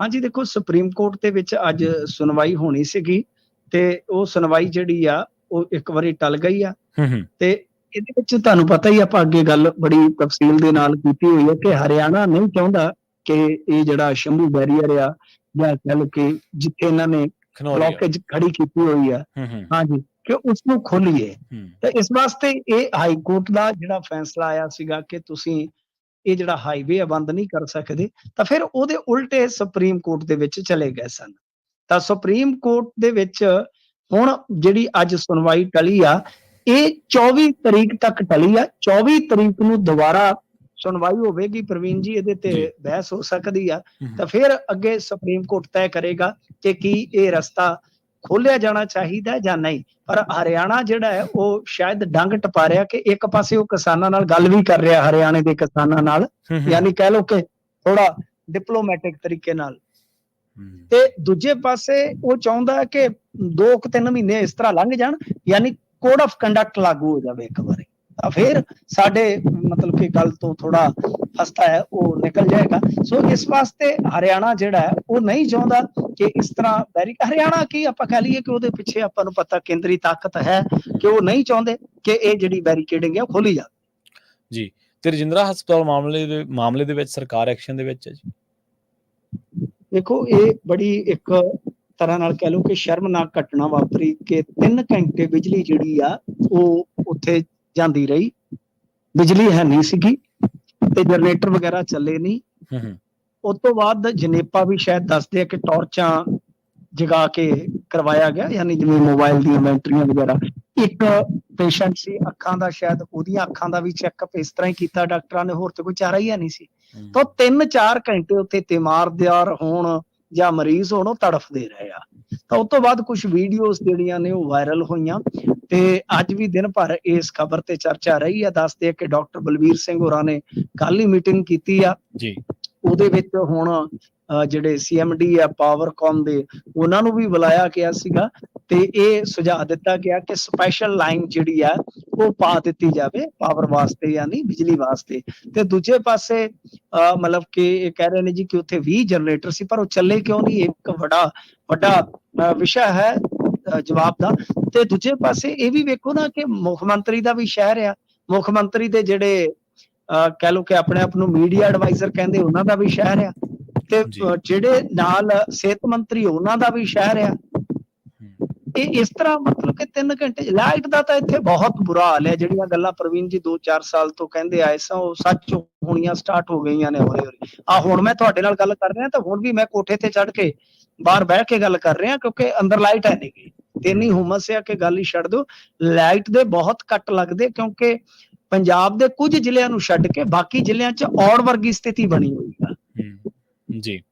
ਹਾਂਜੀ ਦੇਖੋ ਸੁਪਰੀਮ ਕੋਰਟ ਦੇ ਵਿੱਚ ਅੱਜ ਸੁਣਵਾਈ ਹੋਣੀ ਸੀਗੀ। ਤੇ ਉਹ ਸੁਣਵਾਈ ਜਿਹੜੀ ਆ ਉਹ ਇੱਕ ਵਾਰੀ ਟਲ ਗਈ ਆ। ਤੇ ਇਹਦੇ ਵਿੱਚ ਤੁਹਾਨੂੰ ਪਤਾ ਹੀ ਆਪਾਂ ਅੱਗੇ ਗੱਲ ਬੜੀ ਤਫਸੀਲ ਦੇ ਨਾਲ ਕੀਤੀ ਹੋਈ ਹੈ ਕਿ ਹਰਿਆਣਾ ਨਹੀਂ ਚਾਹੁੰਦਾ ਕਿ ਇਹ ਜਿਹੜਾ ਸ਼ੰਭੂ ਬੈਰੀਅਰ ਆ ਜਾਂ ਕਹਿ ਲਓ ਕਿ ਜਿੱਥੇ ਇਹਨਾਂ ਨੇ ਬਲੌਕੇਜ ਖੜੀ ਕੀਤੀ ਹੋਈ ਆ। ਹਾਂਜੀ ਕਿ ਉਸ ਨੂੰ ਖੋਲੀਏ ਤੇ ਇਸ ਵਾਸਤੇ ਇਹ ਹਾਈ ਕੋਰਟ ਦਾ ਜਿਹੜਾ ਫੈਸਲਾ ਆਇਆ ਸੀਗਾ ਕਿ ਤੁਸੀਂ ਇਹ ਜਿਹੜਾ ਹਾਈਵੇ ਆ ਬੰਦ ਨਹੀਂ ਕਰ ਸਕਦੇ ਤਾਂ ਫਿਰ ਉਹਦੇ ਉਲਟੇ ਸੁਪਰੀਮ ਕੋਰਟ ਦੇ ਵਿੱਚ ਚਲੇ ਗਏ ਸਨ। ਤਾਂ ਸੁਪਰੀਮ ਕੋਰਟ ਦੇ ਵਿੱਚ ਹੁਣ ਜਿਹੜੀ ਅੱਜ ਸੁਣਵਾਈ ਟਲੀ ਆ ਇਹ 24 ਤਰੀਕ ਤੱਕ ਟਲੀ ਆ। 24 ਤਰੀਕ ਨੂੰ ਦੁਬਾਰਾ ਸੁਣਵਾਈ ਹੋਵੇਗੀ ਪ੍ਰਵੀਨ ਜੀ ਇਹਦੇ ਤੇ। ਬਹਿਸ ਹੋ ਸਕਦੀ ਆ। ਤਾਂ ਫਿਰ ਅੱਗੇ ਸੁਪਰੀਮ ਕੋਰਟ ਤੈਅ ਕਰੇਗਾ ਕਿ ਕੀ ਇਹ ਰਸਤਾ ਖੋਲਿਆ ਜਾਣਾ ਚਾਹੀਦਾ ਜਾਂ ਨਹੀਂ। ਪਰ ਹਰਿਆਣਾ ਜਿਹੜਾ ਹੈ ਉਹ ਸ਼ਾਇਦ ਡੰਗ ਟਪਾ ਰਿਹਾ ਕਿ ਇੱਕ ਪਾਸੇ ਉਹ ਕਿਸਾਨਾਂ ਨਾਲ ਗੱਲ ਵੀ ਕਰ ਰਿਹਾ ਹਰਿਆਣੇ ਦੇ ਕਿਸਾਨਾਂ ਨਾਲ। ਯਾਨੀ ਕਹਿ ਲਓ ਕਿ ਥੋੜਾ ਡਿਪਲੋਮੈਟਿਕ ਤਰੀਕੇ ਨਾਲ। ਤੇ ਦੂਜੇ ਪਾਸੇ ਉਹ ਚਾਹੁੰਦਾ ਕਿ ਦੋ ਕੁ ਤਿੰਨ ਮਹੀਨੇ ਇਸ ਤਰ੍ਹਾਂ ਲੰਘ ਜਾਣ ਯਾਨੀ ਕੋਡ ਆਫ ਕੰਡਕਟ ਲਾਗੂ ਹੋ ਜਾਵੇ ਇੱਕ ਵਾਰੀ। ਤਾਂ ਫਿਰ ਸਾਡੇ ਮਤਲਬ ਕਿ ਗੱਲ ਤੋਂ ਥੋੜਾ ਹਸਤਾ ਹੈ ਉਹ ਨਿਕਲ ਜਾਏਗਾ। ਸੋ ਇਸ ਵਾਸਤੇ ਹਰਿਆਣਾ ਜਿਹੜਾ ਹੈ ਉਹ ਨਹੀਂ ਚਾਹੁੰਦਾ ਕਿ ਇਸ ਤਰ੍ਹਾਂ ਬੈਰੀ ਹਰਿਆਣਾ ਕੀ ਆਪਾਂ ਕਹ ਲਈਏ ਕਿ ਉਹਦੇ ਪਿੱਛੇ ਆਪਾਂ ਨੂੰ ਪਤਾ ਕੇਂਦਰੀ ਤਾਕਤ ਹੈ ਕਿ ਉਹ ਨਹੀਂ ਚਾਹੁੰਦੇ ਕਿ ਇਹ ਜਿਹੜੀ ਬੈਰੀਕੇਡਿੰਗ ਹੈ ਉਹ ਖੋਲੀ ਜਾਵੇ। ਤੇ ਰਜਿੰਦਰਾ ਹਸਪਤਾਲ ਮਾਮਲੇ ਦੇ ਮਾਮਲੇ ਦੇ ਵਿੱਚ ਸਰਕਾਰ ਐਕਸ਼ਨ ਦੇ ਵਿੱਚ ਹੈ ਜੀ? ਦੇਖੋ ਇਹ ਬੜੀ ਇੱਕ ਤਰ੍ਹਾਂ ਨਾਲ ਕਹਿ ਲਓ ਕਿ ਸ਼ਰਮਨਾਕ ਘਟਨਾ ਵਾਪਰੀ ਕਿ 3 ਘੰਟੇ ਬਿਜਲੀ ਜਿਹੜੀ ਆ ਉਹ ਉੱਥੇ ਜਾਂਦੀ ਰਹੀ। ਬਿਜਲੀ ਹੈ ਨਹੀਂ ਸੀਗੀ ਤੇ ਜਨਰੇਟਰ ਵਗੈਰਾ ਚੱਲੇ ਨਹੀਂ। ਹੂੰ ਉਸ ਤੋਂ ਬਾਅਦ ਜਨੇਪਾ ਵੀ ਸ਼ਾਇਦ ਦੱਸਦੇ ਆ ਕਿ ਟਾਰਚਾਂ ਜਗਾ ਕੇ ਕਰਵਾਇਆ ਗਿਆ ਯਾਨੀ ਜਿਵੇਂ ਮੋਬਾਈਲ ਦੀਆਂ ਬੈਟਰੀਆਂ ਵਗੈਰਾ। ਇੱਕ ਪੇਸ਼ੈਂਟ ਸੀ ਅੱਖਾਂ ਦਾ ਸ਼ਾਇਦ ਉਹਦੀਆਂ ਅੱਖਾਂ ਦਾ ਵੀ ਚੈੱਕਅਪ ਇਸ ਤਰ੍ਹਾਂ ਹੀ ਕੀਤਾ ਡਾਕਟਰਾਂ ਨੇ ਹੋਰ ਤੇ ਕੋਈ ਚਾਰਾ ਹੀ ਨਹੀਂ ਸੀ। ਤਾਂ 3-4 ਘੰਟੇ ਉੱਥੇ ਤਿਮਾਰਦਾਰ ਹੋਣ ਜਾਂ ਮਰੀਜ਼ ਹੋਣ ਉਹ ਤੜਫਦੇ ਰਹੇ ਆ। ਤਾਂ ਉਸ ਤੋਂ ਬਾਅਦ ਕੁਝ ਵੀਡੀਓਜ਼ ਜਿਹੜੀਆਂ ਨੇ ਉਹ ਵਾਇਰਲ ਹੋਈਆਂ ਤੇ ਅੱਜ ਵੀ ਦਿਨ ਭਰ ਇਸ ਖਬਰ ਤੇ ਚਰਚਾ ਰਹੀ ਆ। ਦੱਸਦੇ ਆ ਕਿ ਡਾਕਟਰ ਬਲਵੀਰ ਸਿੰਘ ਹੋਰਾਂ ਨੇ ਕੱਲ ਹੀ ਮੀਟਿੰਗ ਕੀਤੀ ਆ। ਜੀ। ਉਹਦੇ ਵਿੱਚ ਹੁਣ ਜਿਹੜੇ ਸੀਐਮਡੀ ਆ ਪਾਵਰਕਾਮ ਦੇ ਉਹਨਾਂ ਨੂੰ ਵੀ ਬੁਲਾਇਆ ਗਿਆ ਸੀਗਾ। ਤੇ ਇਹ ਸੁਝਾਅ ਦਿੱਤਾ ਗਿਆ ਕਿ ਸਪੈਸ਼ਲ ਲਾਈਨ ਜਿਹੜੀ ਆ ਉਹ ਪਾ ਦਿੱਤੀ ਜਾਵੇ ਪਾਵਰ ਵਾਸਤੇ ਯਾਨੀ ਬਿਜਲੀ ਵਾਸਤੇ। ਤੇ ਦੂਜੇ ਪਾਸੇ ਮਤਲਬ ਕਿ ਇਹ ਕਹਿ ਰਹੇ ਨੇ ਜੀ ਕਿ ਉੱਥੇ 20 ਜਨਰੇਟਰ ਸੀ ਪਰ ਉਹ ਚੱਲੇ ਕਿਉਂ ਨਹੀਂ? ਇੱਕ ਵੱਡਾ ਵੱਡਾ ਵਿਸ਼ਾ ਹੈ ਜਵਾਬ ਦਾ। ਤੇ ਦੂਜੇ ਪਾਸੇ ਇਹ ਵੀ ਵੇਖੋ ਨਾ ਕਿ ਮੁੱਖ ਮੰਤਰੀ ਦਾ ਵੀ ਸ਼ਹਿਰ ਆ। ਮੁੱਖ ਮੰਤਰੀ ਦੇ ਜਿਹੜੇ ਕਹਿ ਲਓ ਕਿ ਆਪਣੇ ਆਪ ਨੂੰ ਮੀਡੀਆ ਐਡਵਾਈਜ਼ਰ ਕਹਿੰਦੇ ਉਹਨਾਂ ਦਾ ਵੀ ਸ਼ਹਿਰ ਆ। ਤੇ ਜਿਹੜੇ ਨਾਲ ਸਿਹਤ ਮੰਤਰੀ ਉਹਨਾਂ ਦਾ ਵੀ ਸ਼ਹਿਰ ਆ। ਇਹ ਇਸ ਤਰ੍ਹਾਂ ਮਤਲਬ ਕਿ 3 ਘੰਟੇ ਲਾਈਟ ਦਾ ਤਾਂ ਇੱਥੇ ਬਹੁਤ ਬੁਰਾ ਹਾਲ ਹੈ। ਜਿਹੜੀਆਂ ਗੱਲਾਂ ਪ੍ਰਵੀਨ ਜੀ 2-4 ਸਾਲ ਤੋਂ ਕਹਿੰਦੇ ਆਏ ਸਨ ਉਹ ਸੱਚ ਹੋਣੀਆਂ ਸਟਾਰਟ ਹੋ ਗਈਆਂ ਨੇ ਹੌਲੀ ਹੌਲੀ ਆ ਹੁਣ ਮੈਂ ਤੁਹਾਡੇ ਨਾਲ ਗੱਲ ਕਰ ਰਿਹਾ ਤਾਂ ਹੁਣ ਵੀ ਮੈਂ ਕੋਠੇ ਤੇ ਚੜ ਕੇ ਬਾਹਰ ਬਹਿ ਕੇ ਗੱਲ ਕਰ ਰਿਹਾ ਕਿਉਂਕਿ ਅੰਦਰ ਲਾਈਟ ਹੈ ਨਹੀਂ ਗੀ। ਤੇ ਹੁਮਸ ਹੈ ਕਿ ਗੱਲ ਹੀ ਛੱਡ ਦਿਓ। ਲਾਈਟ ਦੇ ਬਹੁਤ ਕੱਟ ਲੱਗਦੇ ਕਿਉਂਕਿ ਪੰਜਾਬ ਦੇ ਕੁਝ ਜ਼ਿਲ੍ਹਿਆਂ ਨੂੰ ਛੱਡ ਕੇ ਬਾਕੀ ਜ਼ਿਲ੍ਹਿਆਂ 'ਚ ਔੜ ਵਰਗੀ ਸਥਿਤੀ ਬਣੀ ਹੋਈ ਹੈ। ਜੀ।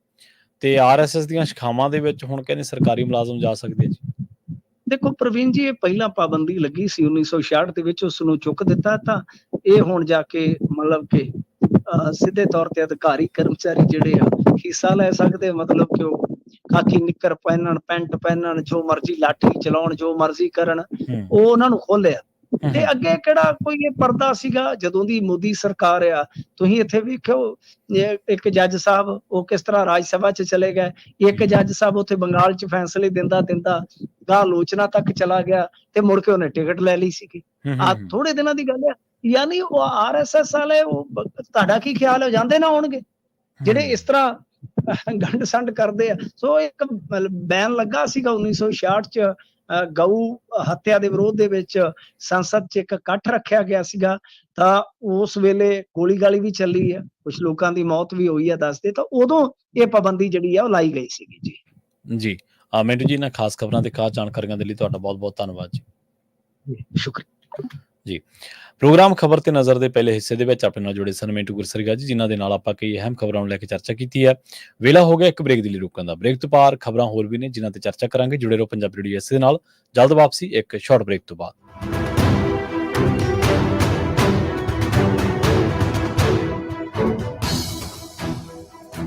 ਤੇ ਆਰਐਸਐਸ ਦੀਆਂ ਸ਼ਿਖਾਵਾਂ ਦੇ ਵਿੱਚ ਹੁਣ ਕਹਿੰਦੇ ਸਰਕਾਰੀ ਮੁਲਾਜ਼ਮ ਜਾ ਸਕਦੇ ਆ ਜੀ। ਦੇਖੋ ਪ੍ਰਵੀਨ ਜੀ ਇਹ ਪਹਿਲਾਂ ਪਾਬੰਦੀ ਲੱਗੀ ਸੀ 1966 ਦੇ ਵਿੱਚ ਉਸ ਨੂੰ ਚੁੱਕ ਦਿੱਤਾ ਤਾਂ ਇਹ ਹੁਣ ਜਾ ਕੇ ਮਤਲਬ ਕਿ ਸਿੱਧੇ ਤੌਰ ਤੇ ਅਧਿਕਾਰੀ ਕਰਮਚਾਰੀ ਜਿਹੜੇ ਆ ਹਿੱਸਾ ਲੈ ਸਕਦੇ ਮਤਲਬ ਕਿ ਉਹ ਖਾਕੀ ਨਿੱਕਰ ਪਹਿਨਣ ਪੈਂਟ ਪਹਿਨਣ ਜੋ ਮਰਜ਼ੀ ਲਾਠੀ ਚਲਾਉਣ ਜੋ ਮਰਜ਼ੀ ਕਰਨ ਉਹ ਉਹਨਾਂ ਨੂੰ ਖੋਲਿਆ ਤੇ ਅੱਗੇ ਕਿਹੜਾ ਕੋਈ ਇਹ ਪਰਦਾ ਸੀਗਾ? ਜਦੋਂ ਦੀ ਮੋਦੀ ਸਰਕਾਰ ਆ ਤੁਸੀਂ ਇੱਥੇ ਵੇਖਿਓ ਇੱਕ ਜੱਜ ਸਾਹਿਬ ਉਹ ਕਿਸ ਤਰ੍ਹਾਂ ਰਾਜ ਸਭਾ 'ਚ ਚਲੇ ਗਏ। ਇੱਕ ਜੱਜ ਸਾਹਿਬ ਉੱਥੇ ਬੰਗਾਲ 'ਚ ਫੈਸਲੇ ਦਿੰਦਾ ਦਿੰਦਾ ਗਾ ਆਲੋਚਨਾ ਤੱਕ ਚਲਾ ਗਿਆ ਤੇ ਮੁੜ ਕੇ ਉਹਨੇ ਟਿਕਟ ਲੈ ਲਈ ਸੀਗੀ। ਆ ਥੋੜੇ ਦਿਨਾਂ ਦੀ ਗੱਲ ਹੈ ਯਾਨੀ ਉਹ ਆਰਐਸਐਸ ਵਾਲੇ ਉਹ ਤੁਹਾਡਾ ਕੀ ਖਿਆਲ ਹੈ ਜਾਂਦੇ ਨਾ ਹੋਣਗੇ ਜਿਹੜੇ ਇਸ ਤਰ੍ਹਾਂ ਗੰਡ ਸੰਡ ਕਰਦੇ ਆ। ਸੋ ਇੱਕ ਬੈਨ ਲੱਗਾ ਸੀਗਾ 1966 ਚ ਗਊ ਹੱਤਿਆ ਦੇ ਵਿਰੋਧ ਦੇ ਵਿੱਚ ਸੰਸਦ 'ਚ ਇੱਕ ਇਕੱਠ ਰੱਖਿਆ ਗਿਆ ਸੀਗਾ ਤਾਂ ਉਸ ਵੇਲੇ ਗੋਲੀ ਗਾਲੀ ਵੀ ਚੱਲੀ ਆ ਕੁਝ ਲੋਕਾਂ ਦੀ ਮੌਤ ਵੀ ਹੋਈ ਆ ਦੱਸਦੇ ਤਾਂ ਉਦੋਂ ਇਹ ਪਾਬੰਦੀ ਜਿਹੜੀ ਆ ਉਹ ਲਾਈ ਗਈ ਸੀਗੀ ਜੀ। ਜੀ ਆ ਮਿੰਟੂ ਜੀ ਇਹਨਾਂ ਖਾਸ ਖਬਰਾਂ ਤੇ ਖਾਸ ਜਾਣਕਾਰੀਆਂ ਦੇ ਲਈ ਤੁਹਾਡਾ ਬਹੁਤ ਬਹੁਤ ਧੰਨਵਾਦ ਜੀ ਸ਼ੁਕਰੀਆ। ਜੀ। ਪ੍ਰੋਗਰਾਮ ਖਬਰ ਤੇ ਨਜ਼ਰ ਦੇ ਪਹਿਲੇ ਹਿੱਸੇ ਦੇ ਵਿੱਚ ਆਪਣੇ ਨਾਲ ਜੁੜੇ ਸਨ ਮਿੰਟੂ ਗੁਰਸਰੀਗਾ ਜੀ, ਜਿਨ੍ਹਾਂ ਦੇ ਨਾਲ ਆਪਾਂ ਕਈ ਅਹਿਮ ਖਬਰਾਂ ਨੂੰ ਲੈ ਕੇ ਚਰਚਾ ਕੀਤੀ ਹੈ। ਵੇਲਾ ਹੋ ਗਿਆ ਇੱਕ ਬ੍ਰੇਕ ਦੇ ਲਈ ਰੁਕਣ ਦਾ। ਬ੍ਰੇਕ ਤੋਂ ਪਾਰ ਖਬਰਾਂ ਹੋਰ ਵੀ ਨੇ, ਜਿਨ੍ਹਾਂ ਤੇ ਚਰਚਾ ਕਰਾਂਗੇ। ਜੁੜੇ ਰਹੋ ਪੰਜਾਬੀ ਰੇਡੀਓ ਇਸ ਦੇ ਨਾਲ। ਜਲਦ ਵਾਪਸੀ, ਇੱਕ ਸ਼ਾਰਟ ਬ੍ਰੇਕ ਤੋਂ ਬਾਅਦ।